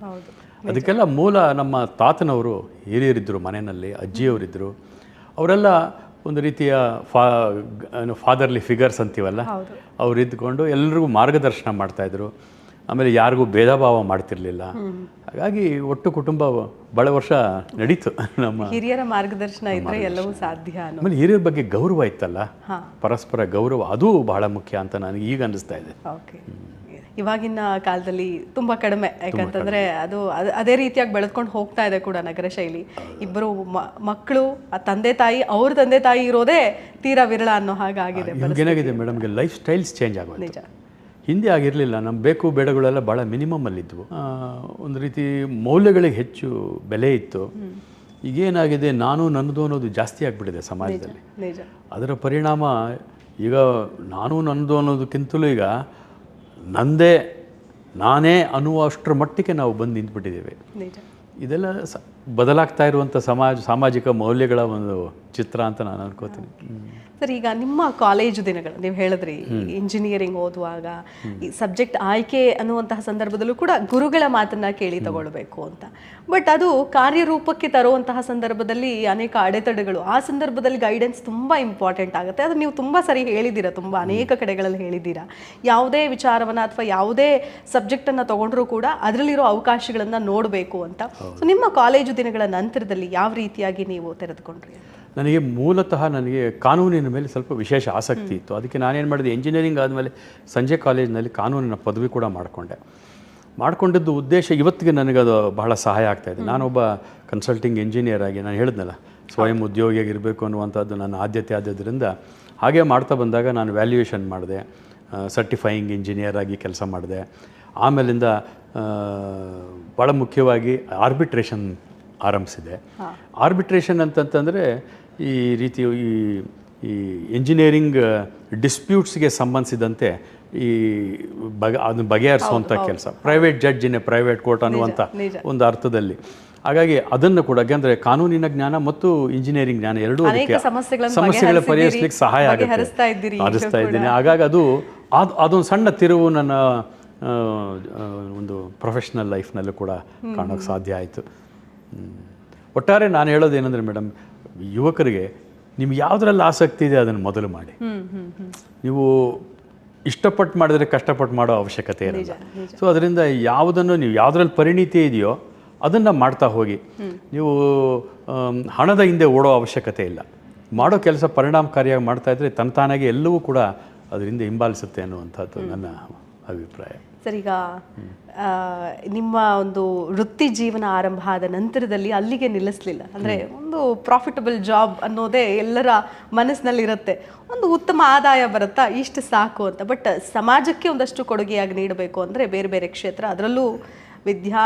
[SPEAKER 2] ಅದಕ್ಕೆಲ್ಲ ಮೂಲ ನಮ್ಮ ತಾತನವರು ಹಿರಿಯರಿದ್ದರು ಮನೆಯಲ್ಲಿ ಅಜ್ಜಿಯವರಿದ್ದರು. ಅವರೆಲ್ಲ ಒಂದು ರೀತಿಯ ಫಾ ಫಾದರ್ಲಿ ಫಿಗರ್ಸ್ ಅಂತೀವಲ್ಲ ಅವ್ರು ಇದ್ದುಕೊಂಡು ಎಲ್ರಿಗೂ ಮಾರ್ಗದರ್ಶನ ಮಾಡ್ತಾಯಿದ್ರು ಆಮೇಲೆ ಯಾರಿಗೂ ಭೇದ ಭಾವ ಮಾಡ್ತಿರ್ಲಿಲ್ಲ ಹಾಗಾಗಿ ಒಟ್ಟು ಕುಟುಂಬ ಬಹಳ ವರ್ಷ ನಡೀತು ನಮ್ಮ
[SPEAKER 1] ಹಿರಿಯರ ಮಾರ್ಗದರ್ಶನ ಇದ್ರೆ ಎಲ್ಲವೂ ಸಾಧ್ಯ
[SPEAKER 2] ಆಮೇಲೆ ಹಿರಿಯರ ಬಗ್ಗೆ ಗೌರವ ಇತ್ತಲ್ಲ ಪರಸ್ಪರ ಗೌರವ ಅದು ಬಹಳ ಮುಖ್ಯ ಅಂತ ನನಗೆ ಈಗ ಅನ್ನಿಸ್ತಾ ಇದೆ.
[SPEAKER 1] ಓಕೆ. ಇವಾಗಿನ ಕಾಲದಲ್ಲಿ ತುಂಬ ಕಡಿಮೆ. ಯಾಕಂತಂದ್ರೆ ಅದು ಅದೇ ರೀತಿಯಾಗಿ ಬೆಳೆದ್ಕೊಂಡು ಹೋಗ್ತಾ ಇದೆ ಕೂಡ ನಗರ ಶೈಲಿ. ಇಬ್ಬರು ಮಕ್ಕಳು ಆ ತಂದೆ ತಾಯಿ ಅವ್ರ ತಂದೆ ತಾಯಿ ಇರೋದೇ ತೀರಾ ವಿರಳ ಅನ್ನೋ ಹಾಗಾಗಿದೆ
[SPEAKER 2] ಏನಾಗಿದೆ ಮೇಡಮ್ಗೆ ಲೈಫ್ ಸ್ಟೈಲ್ಸ್ ಚೇಂಜ್ ಆಗೋದು
[SPEAKER 1] ನಿಜ.
[SPEAKER 2] ಹಿಂದೆ ಆಗಿರಲಿಲ್ಲ ನಮ್ಮ ಬೇಕು ಬೇಡಗಳೆಲ್ಲ ಭಾಳ ಮಿನಿಮಮ್ ಅಲ್ಲಿದ್ವು. ಆ, ಒಂದು ರೀತಿ ಮೌಲ್ಯಗಳಿಗೆ ಹೆಚ್ಚು ಬೆಲೆ ಇತ್ತು. ಈಗೇನಾಗಿದೆ ನಾನು ನನ್ನದು ಅನ್ನೋದು ಜಾಸ್ತಿ ಆಗಿಬಿಟ್ಟಿದೆ ಸಮಾಜದಲ್ಲಿ. ಅದರ ಪರಿಣಾಮ ಈಗ ನಾನು ನನ್ನದು ಅನ್ನೋದಕ್ಕಿಂತಲೂ ಈಗ ನಂದೇ ನಾನೇ ಅನ್ನುವಷ್ಟರ ಮಟ್ಟಿಗೆ ನಾವು ಬಂದು ನಿಂತ್ಬಿಟ್ಟಿದ್ದೇವೆ. ಇದೆಲ್ಲ ಸ ಬದಲಾಗ್ತಾ ಇರುವಂಥ ಸಮಾಜ ಸಾಮಾಜಿಕ ಮೌಲ್ಯಗಳ ಒಂದು ಚಿತ್ರ ಅಂತ ನಾನು ಅನ್ಕೋತೀನಿ.
[SPEAKER 1] ಸರ್ ಈಗ ನಿಮ್ಮ ಕಾಲೇಜು ದಿನಗಳು ನೀವು ಹೇಳಿದ್ರಿ ಇಂಜಿನಿಯರಿಂಗ್ ಓದುವಾಗ ಈ ಸಬ್ಜೆಕ್ಟ್ ಆಯ್ಕೆ ಅನ್ನುವಂತಹ ಸಂದರ್ಭದಲ್ಲೂ ಕೂಡ ಗುರುಗಳ ಮಾತನ್ನ ಕೇಳಿ ತಗೊಳ್ಬೇಕು ಅಂತ. ಬಟ್ ಅದು ಕಾರ್ಯರೂಪಕ್ಕೆ ತರುವಂತಹ ಸಂದರ್ಭದಲ್ಲಿ ಅನೇಕ ಅಡೆತಡೆಗಳು ಆ ಸಂದರ್ಭದಲ್ಲಿ ಗೈಡೆನ್ಸ್ ತುಂಬಾ ಇಂಪಾರ್ಟೆಂಟ್ ಆಗುತ್ತೆ. ಅದು ನೀವು ತುಂಬಾ ಸರಿ ಹೇಳಿದ್ದೀರಾ ತುಂಬಾ ಅನೇಕ ಕಡೆಗಳಲ್ಲಿ ಹೇಳಿದ್ದೀರಾ. ಯಾವುದೇ ವಿಚಾರವನ್ನ ಅಥವಾ ಯಾವುದೇ ಸಬ್ಜೆಕ್ಟ್ ಅನ್ನ ತಗೊಂಡ್ರು ಕೂಡ ಅದರಲ್ಲಿರೋ ಅವಕಾಶಗಳನ್ನ ನೋಡಬೇಕು ಅಂತ. ಸೊ ನಿಮ್ಮ ಕಾಲೇಜು ದಿನಗಳ ನಂತರದಲ್ಲಿ ಯಾವ ರೀತಿಯಾಗಿ ನೀವು ತೆರೆದುಕೊಂಡ್ರಿ
[SPEAKER 2] ನನಗೆ ಮೂಲತಃ ನನಗೆ ಕಾನೂನಿನ ಮೇಲೆ ಸ್ವಲ್ಪ ವಿಶೇಷ ಆಸಕ್ತಿ ಇತ್ತು. ಅದಕ್ಕೆ ನಾನೇನು ಮಾಡಿದೆ ಇಂಜಿನಿಯರಿಂಗ್ ಆದಮೇಲೆ ಸಂಜೆ ಕಾಲೇಜಿನಲ್ಲಿ ಕಾನೂನಿನ ಪದವಿ ಕೂಡ ಮಾಡಿಕೊಂಡೆ. ಮಾಡಿಕೊಂಡಿದ್ದು ಉದ್ದೇಶ ಇವತ್ತಿಗೆ ನನಗದು ಬಹಳ ಸಹಾಯ ಆಗ್ತಾ ಇದೆ. ನಾನೊಬ್ಬ ಕನ್ಸಲ್ಟಿಂಗ್ ಇಂಜಿನಿಯರ್ ಆಗಿ ನಾನು ಹೇಳಿದ್ನಲ್ಲ ಸ್ವಯಂ ಉದ್ಯೋಗಿಯಾಗಿರಬೇಕು ಅನ್ನುವಂಥದ್ದು ನನ್ನ ಆದ್ಯತೆ ಆದ್ಯದ್ರಿಂದ ಹಾಗೆ ಮಾಡ್ತಾ ಬಂದಾಗ ನಾನು ವ್ಯಾಲ್ಯೂಯೇಷನ್ ಮಾಡಿದೆ ಸರ್ಟಿಫೈಯಿಂಗ್ ಇಂಜಿನಿಯರ್ ಆಗಿ ಕೆಲಸ ಮಾಡಿದೆ. ಆಮೇಲಿಂದ ಭಾಳ ಮುಖ್ಯವಾಗಿ ಆರ್ಬಿಟ್ರೇಷನ್ ಆರಂಭಿಸಿದೆ. ಆರ್ಬಿಟ್ರೇಷನ್ ಅಂತಂತಂದರೆ ಈ ರೀತಿ ಈ ಈ ಇಂಜಿನಿಯರಿಂಗ್ ಡಿಸ್ಪ್ಯೂಟ್ಸ್ಗೆ ಸಂಬಂಧಿಸಿದಂತೆ ಈ ಬಗೆ ಅದನ್ನು ಬಗೆಹರಿಸುವಂಥ ಕೆಲಸ. ಪ್ರೈವೇಟ್ ಜಡ್ಜ್ ಇನ್ನೇ ಪ್ರೈವೇಟ್ ಕೋರ್ಟ್ ಅನ್ನುವಂಥ ಒಂದು ಅರ್ಥದಲ್ಲಿ. ಹಾಗಾಗಿ ಅದನ್ನು ಕೂಡ ಯಾಕೆಂದರೆ ಕಾನೂನಿನ ಜ್ಞಾನ ಮತ್ತು ಇಂಜಿನಿಯರಿಂಗ್ ಜ್ಞಾನ ಎರಡೂ ಸಮಸ್ಯೆಗಳ ಪರಿಹರಿಸಲಿಕ್ಕೆ ಸಹಾಯ ಆಗುತ್ತೆ. ಹರಿಸ್ತಾ ಇದ್ದೀನಿ. ಹಾಗಾಗಿ ಅದು ಅದು ಅದೊಂದು ಸಣ್ಣ ತಿರುವು ನನ್ನ ಒಂದು ಪ್ರೊಫೆಷ್ನಲ್ ಲೈಫ್ನಲ್ಲೂ ಕೂಡ ಕಾಣೋಕ್ಕೆ ಸಾಧ್ಯ ಆಯಿತು. ಒಟ್ಟಾರೆ ನಾನು ಹೇಳೋದು ಏನಂದರೆ ಮೇಡಮ್ ಯುವಕರಿಗೆ ನಿಮ್ಗೆ ಯಾವುದ್ರಲ್ಲಿ ಆಸಕ್ತಿ ಇದೆ ಅದನ್ನು ಮೊದಲು ಮಾಡಿ. ನೀವು ಇಷ್ಟಪಟ್ಟು ಮಾಡಿದ್ರೆ ಕಷ್ಟಪಟ್ಟು ಮಾಡೋ ಅವಶ್ಯಕತೆ ಇರಲ್ಲ. ಸೊ ಅದರಿಂದ ಯಾವುದನ್ನು ನೀವು ಯಾವುದ್ರಲ್ಲಿ ಪರಿಣಿತಿ ಇದೆಯೋ ಅದನ್ನು ಮಾಡ್ತಾ ಹೋಗಿ. ನೀವು ಹಣದ ಹಿಂದೆ ಓಡೋ ಅವಶ್ಯಕತೆ ಇಲ್ಲ. ಮಾಡೋ ಕೆಲಸ ಪರಿಣಾಮಕಾರಿಯಾಗಿ ಮಾಡ್ತಾ ಇದ್ರೆ ತನ್ನ ತಾನಾಗೆ ಎಲ್ಲವೂ ಕೂಡ ಅದರಿಂದ ಹಿಂಬಾಲಿಸುತ್ತೆ ಅನ್ನುವಂಥದ್ದು ನನ್ನ ಅಭಿಪ್ರಾಯ.
[SPEAKER 1] ಸರ್ ಈಗ ನಿಮ್ಮ ಒಂದು ವೃತ್ತಿ ಜೀವನ ಆರಂಭ ಆದ ನಂತರದಲ್ಲಿ ಅಲ್ಲಿಗೆ ನಿಲ್ಲಿಸಲಿಲ್ಲ. ಅಂದರೆ ಒಂದು ಪ್ರಾಫಿಟಬಲ್ ಜಾಬ್ ಅನ್ನೋದೇ ಎಲ್ಲರ ಮನಸ್ಸಿನಲ್ಲಿರುತ್ತೆ. ಒಂದು ಉತ್ತಮ ಆದಾಯ ಬರುತ್ತಾ? ಇಷ್ಟು ಸಾಕು ಅಂತ. ಬಟ್ ಸಮಾಜಕ್ಕೆ ಒಂದಷ್ಟು ಕೊಡುಗೆಯಾಗಿ ನೀಡಬೇಕು ಅಂದರೆ ಬೇರೆ ಬೇರೆ ಕ್ಷೇತ್ರ. ಅದರಲ್ಲೂ ವಿದ್ಯಾ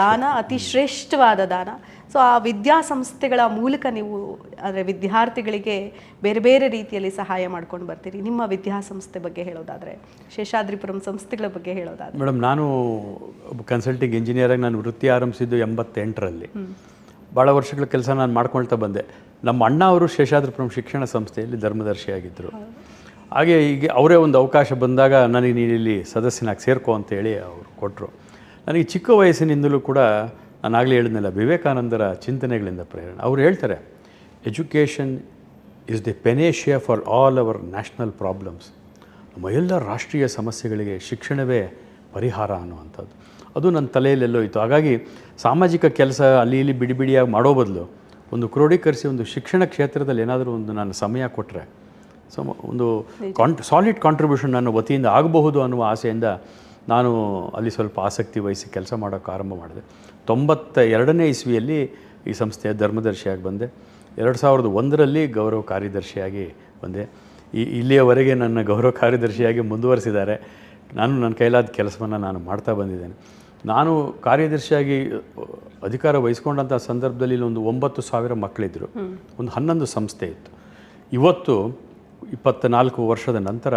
[SPEAKER 1] ದಾನ ಅತಿ ಶ್ರೇಷ್ಠವಾದ ದಾನ. ಸೊ ಆ ವಿದ್ಯಾಸಂಸ್ಥೆಗಳ ಮೂಲಕ ನೀವು ಅಂದರೆ ವಿದ್ಯಾರ್ಥಿಗಳಿಗೆ ಬೇರೆ ಬೇರೆ ರೀತಿಯಲ್ಲಿ ಸಹಾಯ ಮಾಡ್ಕೊಂಡು ಬರ್ತೀರಿ. ನಿಮ್ಮ ವಿದ್ಯಾಸಂಸ್ಥೆ ಬಗ್ಗೆ ಹೇಳೋದಾದರೆ ಶೇಷಾದ್ರಿಪುರಂ ಸಂಸ್ಥೆಗಳ ಬಗ್ಗೆ ಹೇಳೋದಾದರೆ.
[SPEAKER 2] ಮೇಡಮ್ ನಾನು ಕನ್ಸಲ್ಟಿಂಗ್ ಇಂಜಿನಿಯರಾಗಿ ನಾನು ವೃತ್ತಿ ಆರಂಭಿಸಿದ್ದು ಎಂಬತ್ತೆಂಟರಲ್ಲಿ. ಭಾಳ ವರ್ಷಗಳ ಕೆಲಸ ನಾನು ಮಾಡ್ಕೊಳ್ತಾ ಬಂದೆ. ನಮ್ಮ ಅಣ್ಣ ಅವರು ಶೇಷಾದ್ರಿಪುರಂ ಶಿಕ್ಷಣ ಸಂಸ್ಥೆಯಲ್ಲಿ ಧರ್ಮದರ್ಶಿಯಾಗಿದ್ದರು ಹಾಗೆ ಈಗ ಅವರೇ ಒಂದು ಅವಕಾಶ ಬಂದಾಗ ನನಗೆ ನೀನು ಇಲ್ಲಿ ಸದಸ್ಯನಾಗಿ ಸೇರ್ಕೋ ಅಂತೇಳಿ ಅವರು ಕೊಟ್ಟರು ನನಗೆ ಚಿಕ್ಕ ವಯಸ್ಸಿನಿಂದಲೂ ಕೂಡ ನಾನು ಆಗಲೇ ಹೇಳಿದ್ನಲ್ಲ ವಿವೇಕಾನಂದರ ಚಿಂತನೆಗಳಿಂದ ಪ್ರೇರಣೆ. ಅವ್ರು ಹೇಳ್ತಾರೆ education is the panacea for all our national problems ನಮ್ಮ ಎಲ್ಲ ರಾಷ್ಟ್ರೀಯ ಸಮಸ್ಯೆಗಳಿಗೆ ಶಿಕ್ಷಣವೇ ಪರಿಹಾರ ಅನ್ನುವಂಥದ್ದು. ಅದು ನನ್ನ ತಲೆಯಲ್ಲೆಲ್ಲೋ ಇತ್ತು. ಹಾಗಾಗಿ ಸಾಮಾಜಿಕ ಕೆಲಸ ಅಲ್ಲಿ ಇಲ್ಲಿ ಬಿಡಿ ಬಿಡಿಯಾಗಿ ಮಾಡೋ ಬದಲು ಒಂದು ಕ್ರೋಢೀಕರಿಸಿ ಒಂದು ಶಿಕ್ಷಣ ಕ್ಷೇತ್ರದಲ್ಲಿ ಏನಾದರೂ ಒಂದು ನಾನು ಸಮಯ ಕೊಟ್ಟರೆ ಸೊ ಒಂದು ಕಾಂಟ್ ಸಾಲಿಡ್ ಕಾಂಟ್ರಿಬ್ಯೂಷನ್ ನನ್ನ ವತಿಯಿಂದ ಆಗಬಹುದು ಅನ್ನುವ ಆಸೆಯಿಂದ ನಾನು ಅಲ್ಲಿ ಸ್ವಲ್ಪ ಆಸಕ್ತಿ ವಹಿಸಿ ಕೆಲಸ ಮಾಡೋಕ್ಕೆ ಆರಂಭ ಮಾಡಿದೆ. ತೊಂಬತ್ತ ಎರಡನೇ ಇಸ್ವಿಯಲ್ಲಿ ಈ ಸಂಸ್ಥೆಯ ಧರ್ಮದರ್ಶಿಯಾಗಿ ಬಂದೆ. ಎರಡು ಸಾವಿರದ ಒಂದರಲ್ಲಿ ಗೌರವ ಕಾರ್ಯದರ್ಶಿಯಾಗಿ ಬಂದೆ. ಈ ಇಲ್ಲಿಯವರೆಗೆ ನನ್ನ ಗೌರವ ಕಾರ್ಯದರ್ಶಿಯಾಗಿ ಮುಂದುವರಿಸಿದ್ದಾರೆ. ನಾನು ನನ್ನ ಕೈಲಾದ ಕೆಲಸವನ್ನು ನಾನು ಮಾಡ್ತಾ ಬಂದಿದ್ದೇನೆ. ನಾನು ಕಾರ್ಯದರ್ಶಿಯಾಗಿ ಅಧಿಕಾರ ವಹಿಸ್ಕೊಂಡಂಥ ಸಂದರ್ಭದಲ್ಲಿ ಒಂದು ಒಂಬತ್ತು ಸಾವಿರ ಮಕ್ಕಳಿದ್ದರು ಒಂದು ಹನ್ನೊಂದು ಸಂಸ್ಥೆ ಇತ್ತು. ಇವತ್ತು ಇಪ್ಪತ್ತ ನಾಲ್ಕು ವರ್ಷದ ನಂತರ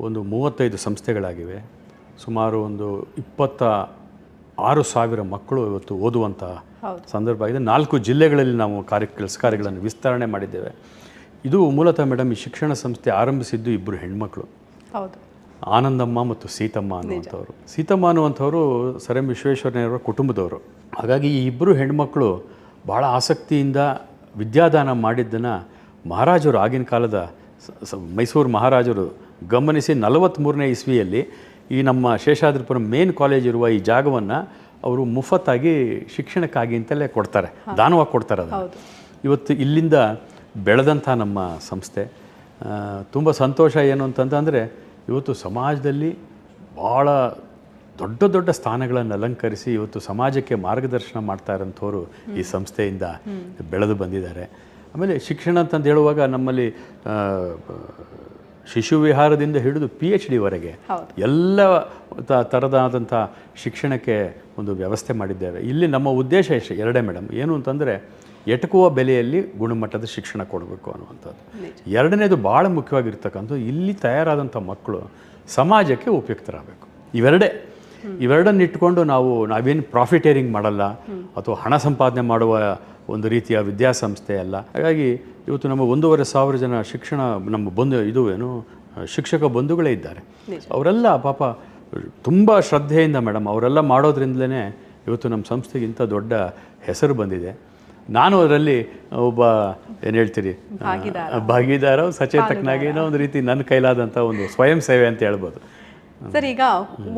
[SPEAKER 2] ಒಂದು ಮೂವತ್ತೈದು ಸಂಸ್ಥೆಗಳಾಗಿವೆ. ಸುಮಾರು ಒಂದು ಇಪ್ಪತ್ತ ಆರು ಸಾವಿರ ಮಕ್ಕಳು ಇವತ್ತು ಓದುವಂಥ ಸಂದರ್ಭ ಆಗಿದೆ. ನಾಲ್ಕು ಜಿಲ್ಲೆಗಳಲ್ಲಿ ನಾವು ಕಾರ್ಯ ಕೆಲಸ ಕಾರ್ಯಗಳನ್ನು ವಿಸ್ತರಣೆ ಮಾಡಿದ್ದೇವೆ. ಇದು ಮೂಲತಃ ಮೇಡಮ್ ಈ ಶಿಕ್ಷಣ ಸಂಸ್ಥೆ ಆರಂಭಿಸಿದ್ದು ಇಬ್ಬರು ಹೆಣ್ಮಕ್ಳು.
[SPEAKER 1] ಹೌದು.
[SPEAKER 2] ಆನಂದಮ್ಮ ಮತ್ತು ಸೀತಮ್ಮ ಅನ್ನುವಂಥವ್ರು. ಸೀತಮ್ಮ ಅನ್ನುವಂಥವ್ರು ಸರ್ ಎಂ ವಿಶ್ವೇಶ್ವರಯ್ಯನವರ ಕುಟುಂಬದವರು. ಹಾಗಾಗಿ ಈ ಇಬ್ಬರು ಹೆಣ್ಮಕ್ಳು ಭಾಳ ಆಸಕ್ತಿಯಿಂದ ವಿದ್ಯಾದಾನ ಮಾಡಿದ್ದನ್ನು ಮಹಾರಾಜರು ಆಗಿನ ಕಾಲದ ಮೈಸೂರು ಮಹಾರಾಜರು ಗಮನಿಸಿ ನಲವತ್ತ್ಮೂರನೇ ಇಸ್ವಿಯಲ್ಲಿ ಈ ನಮ್ಮ ಶೇಷಾದ್ರಿಪುರ ಮೇನ್ ಕಾಲೇಜ್ ಇರುವ ಈ ಜಾಗವನ್ನು ಅವರು ಮುಫತ್ತಾಗಿ ಶಿಕ್ಷಣಕ್ಕಾಗಿ ಅಂತಲೇ ಕೊಡ್ತಾರೆ. ದಾನವಾಗಿ ಕೊಡ್ತಾರೆ ಅದು ಇವತ್ತು ಇಲ್ಲಿಂದ ಬೆಳೆದಂಥ ನಮ್ಮ ಸಂಸ್ಥೆ ತುಂಬ ಸಂತೋಷ ಏನು ಅಂತಂತಂದರೆ ಇವತ್ತು ಸಮಾಜದಲ್ಲಿ ಭಾಳ ದೊಡ್ಡ ದೊಡ್ಡ ಸ್ಥಾನಗಳನ್ನು ಅಲಂಕರಿಸಿ ಇವತ್ತು ಸಮಾಜಕ್ಕೆ ಮಾರ್ಗದರ್ಶನ ಮಾಡ್ತಾ ಇರೋಂಥವ್ರು ಈ ಸಂಸ್ಥೆಯಿಂದ ಬೆಳೆದು ಬಂದಿದ್ದಾರೆ. ಆಮೇಲೆ ಶಿಕ್ಷಣ ಅಂತಂದು ಹೇಳುವಾಗ ನಮ್ಮಲ್ಲಿ ಶಿಶು ವಿಹಾರದಿಂದ ಹಿಡಿದು ಪಿ ಎಚ್ ಡಿವರೆಗೆ ಎಲ್ಲ ತ- ಥರದಾದಂಥ ಶಿಕ್ಷಣಕ್ಕೆ ಒಂದು ವ್ಯವಸ್ಥೆ ಮಾಡಿದ್ದೇವೆ. ಇಲ್ಲಿ ನಮ್ಮ ಉದ್ದೇಶ ಎಷ್ಟು? ಎರಡೇ ಮೇಡಮ್. ಏನು ಅಂತಂದರೆ ಎಟಕುವ ಬೆಲೆಯಲ್ಲಿ ಗುಣಮಟ್ಟದ ಶಿಕ್ಷಣ ಕೊಡಬೇಕು ಅನ್ನುವಂಥದ್ದು. ಎರಡನೇದು ಭಾಳ ಮುಖ್ಯವಾಗಿರ್ತಕ್ಕಂಥದ್ದು ಇಲ್ಲಿ ತಯಾರಾದಂಥ ಮಕ್ಕಳು ಸಮಾಜಕ್ಕೆ ಉಪಯುಕ್ತರಾಗಬೇಕು. ಇವೆರಡೇ. ಇವೆರಡನ್ನ ಇಟ್ಕೊಂಡು ನಾವು ನಾವೇನು ಪ್ರಾಫಿಟೇರಿಂಗ್ ಮಾಡಲ್ಲ ಅಥವಾ ಹಣ ಸಂಪಾದನೆ ಮಾಡುವ ಒಂದು ರೀತಿಯ ವಿದ್ಯಾಸಂಸ್ಥೆ ಅಲ್ಲ. ಹಾಗಾಗಿ ಇವತ್ತು ನಮ್ಮ ಒಂದೂವರೆ ಸಾವಿರ ಜನ ಶಿಕ್ಷಣ ನಮ್ಮ ಬಂಧು ಇದು ಏನು ಶಿಕ್ಷಕ ಬಂಧುಗಳೇ ಇದ್ದಾರೆ. ಅವರೆಲ್ಲ ಪಾಪ ತುಂಬ ಶ್ರದ್ಧೆಯಿಂದ ಮೇಡಮ್ ಅವರೆಲ್ಲ ಮಾಡೋದ್ರಿಂದಲೇ ಇವತ್ತು ನಮ್ಮ ಸಂಸ್ಥೆಗೆ ಇಂಥ ದೊಡ್ಡ ಹೆಸರು ಬಂದಿದೆ. ನಾನು ಅದರಲ್ಲಿ ಒಬ್ಬ ಏನು ಹೇಳ್ತೀರಿ ಭಾಗಿದಾರ. ಸಚೇತಕನಾಗಿ ಏನೋ ಒಂದು ರೀತಿ ನನ್ನ ಕೈಲಾದಂಥ ಒಂದು ಸ್ವಯಂ ಸೇವೆ ಅಂತ ಹೇಳ್ಬೋದು.
[SPEAKER 1] ಸರ್, ಈಗ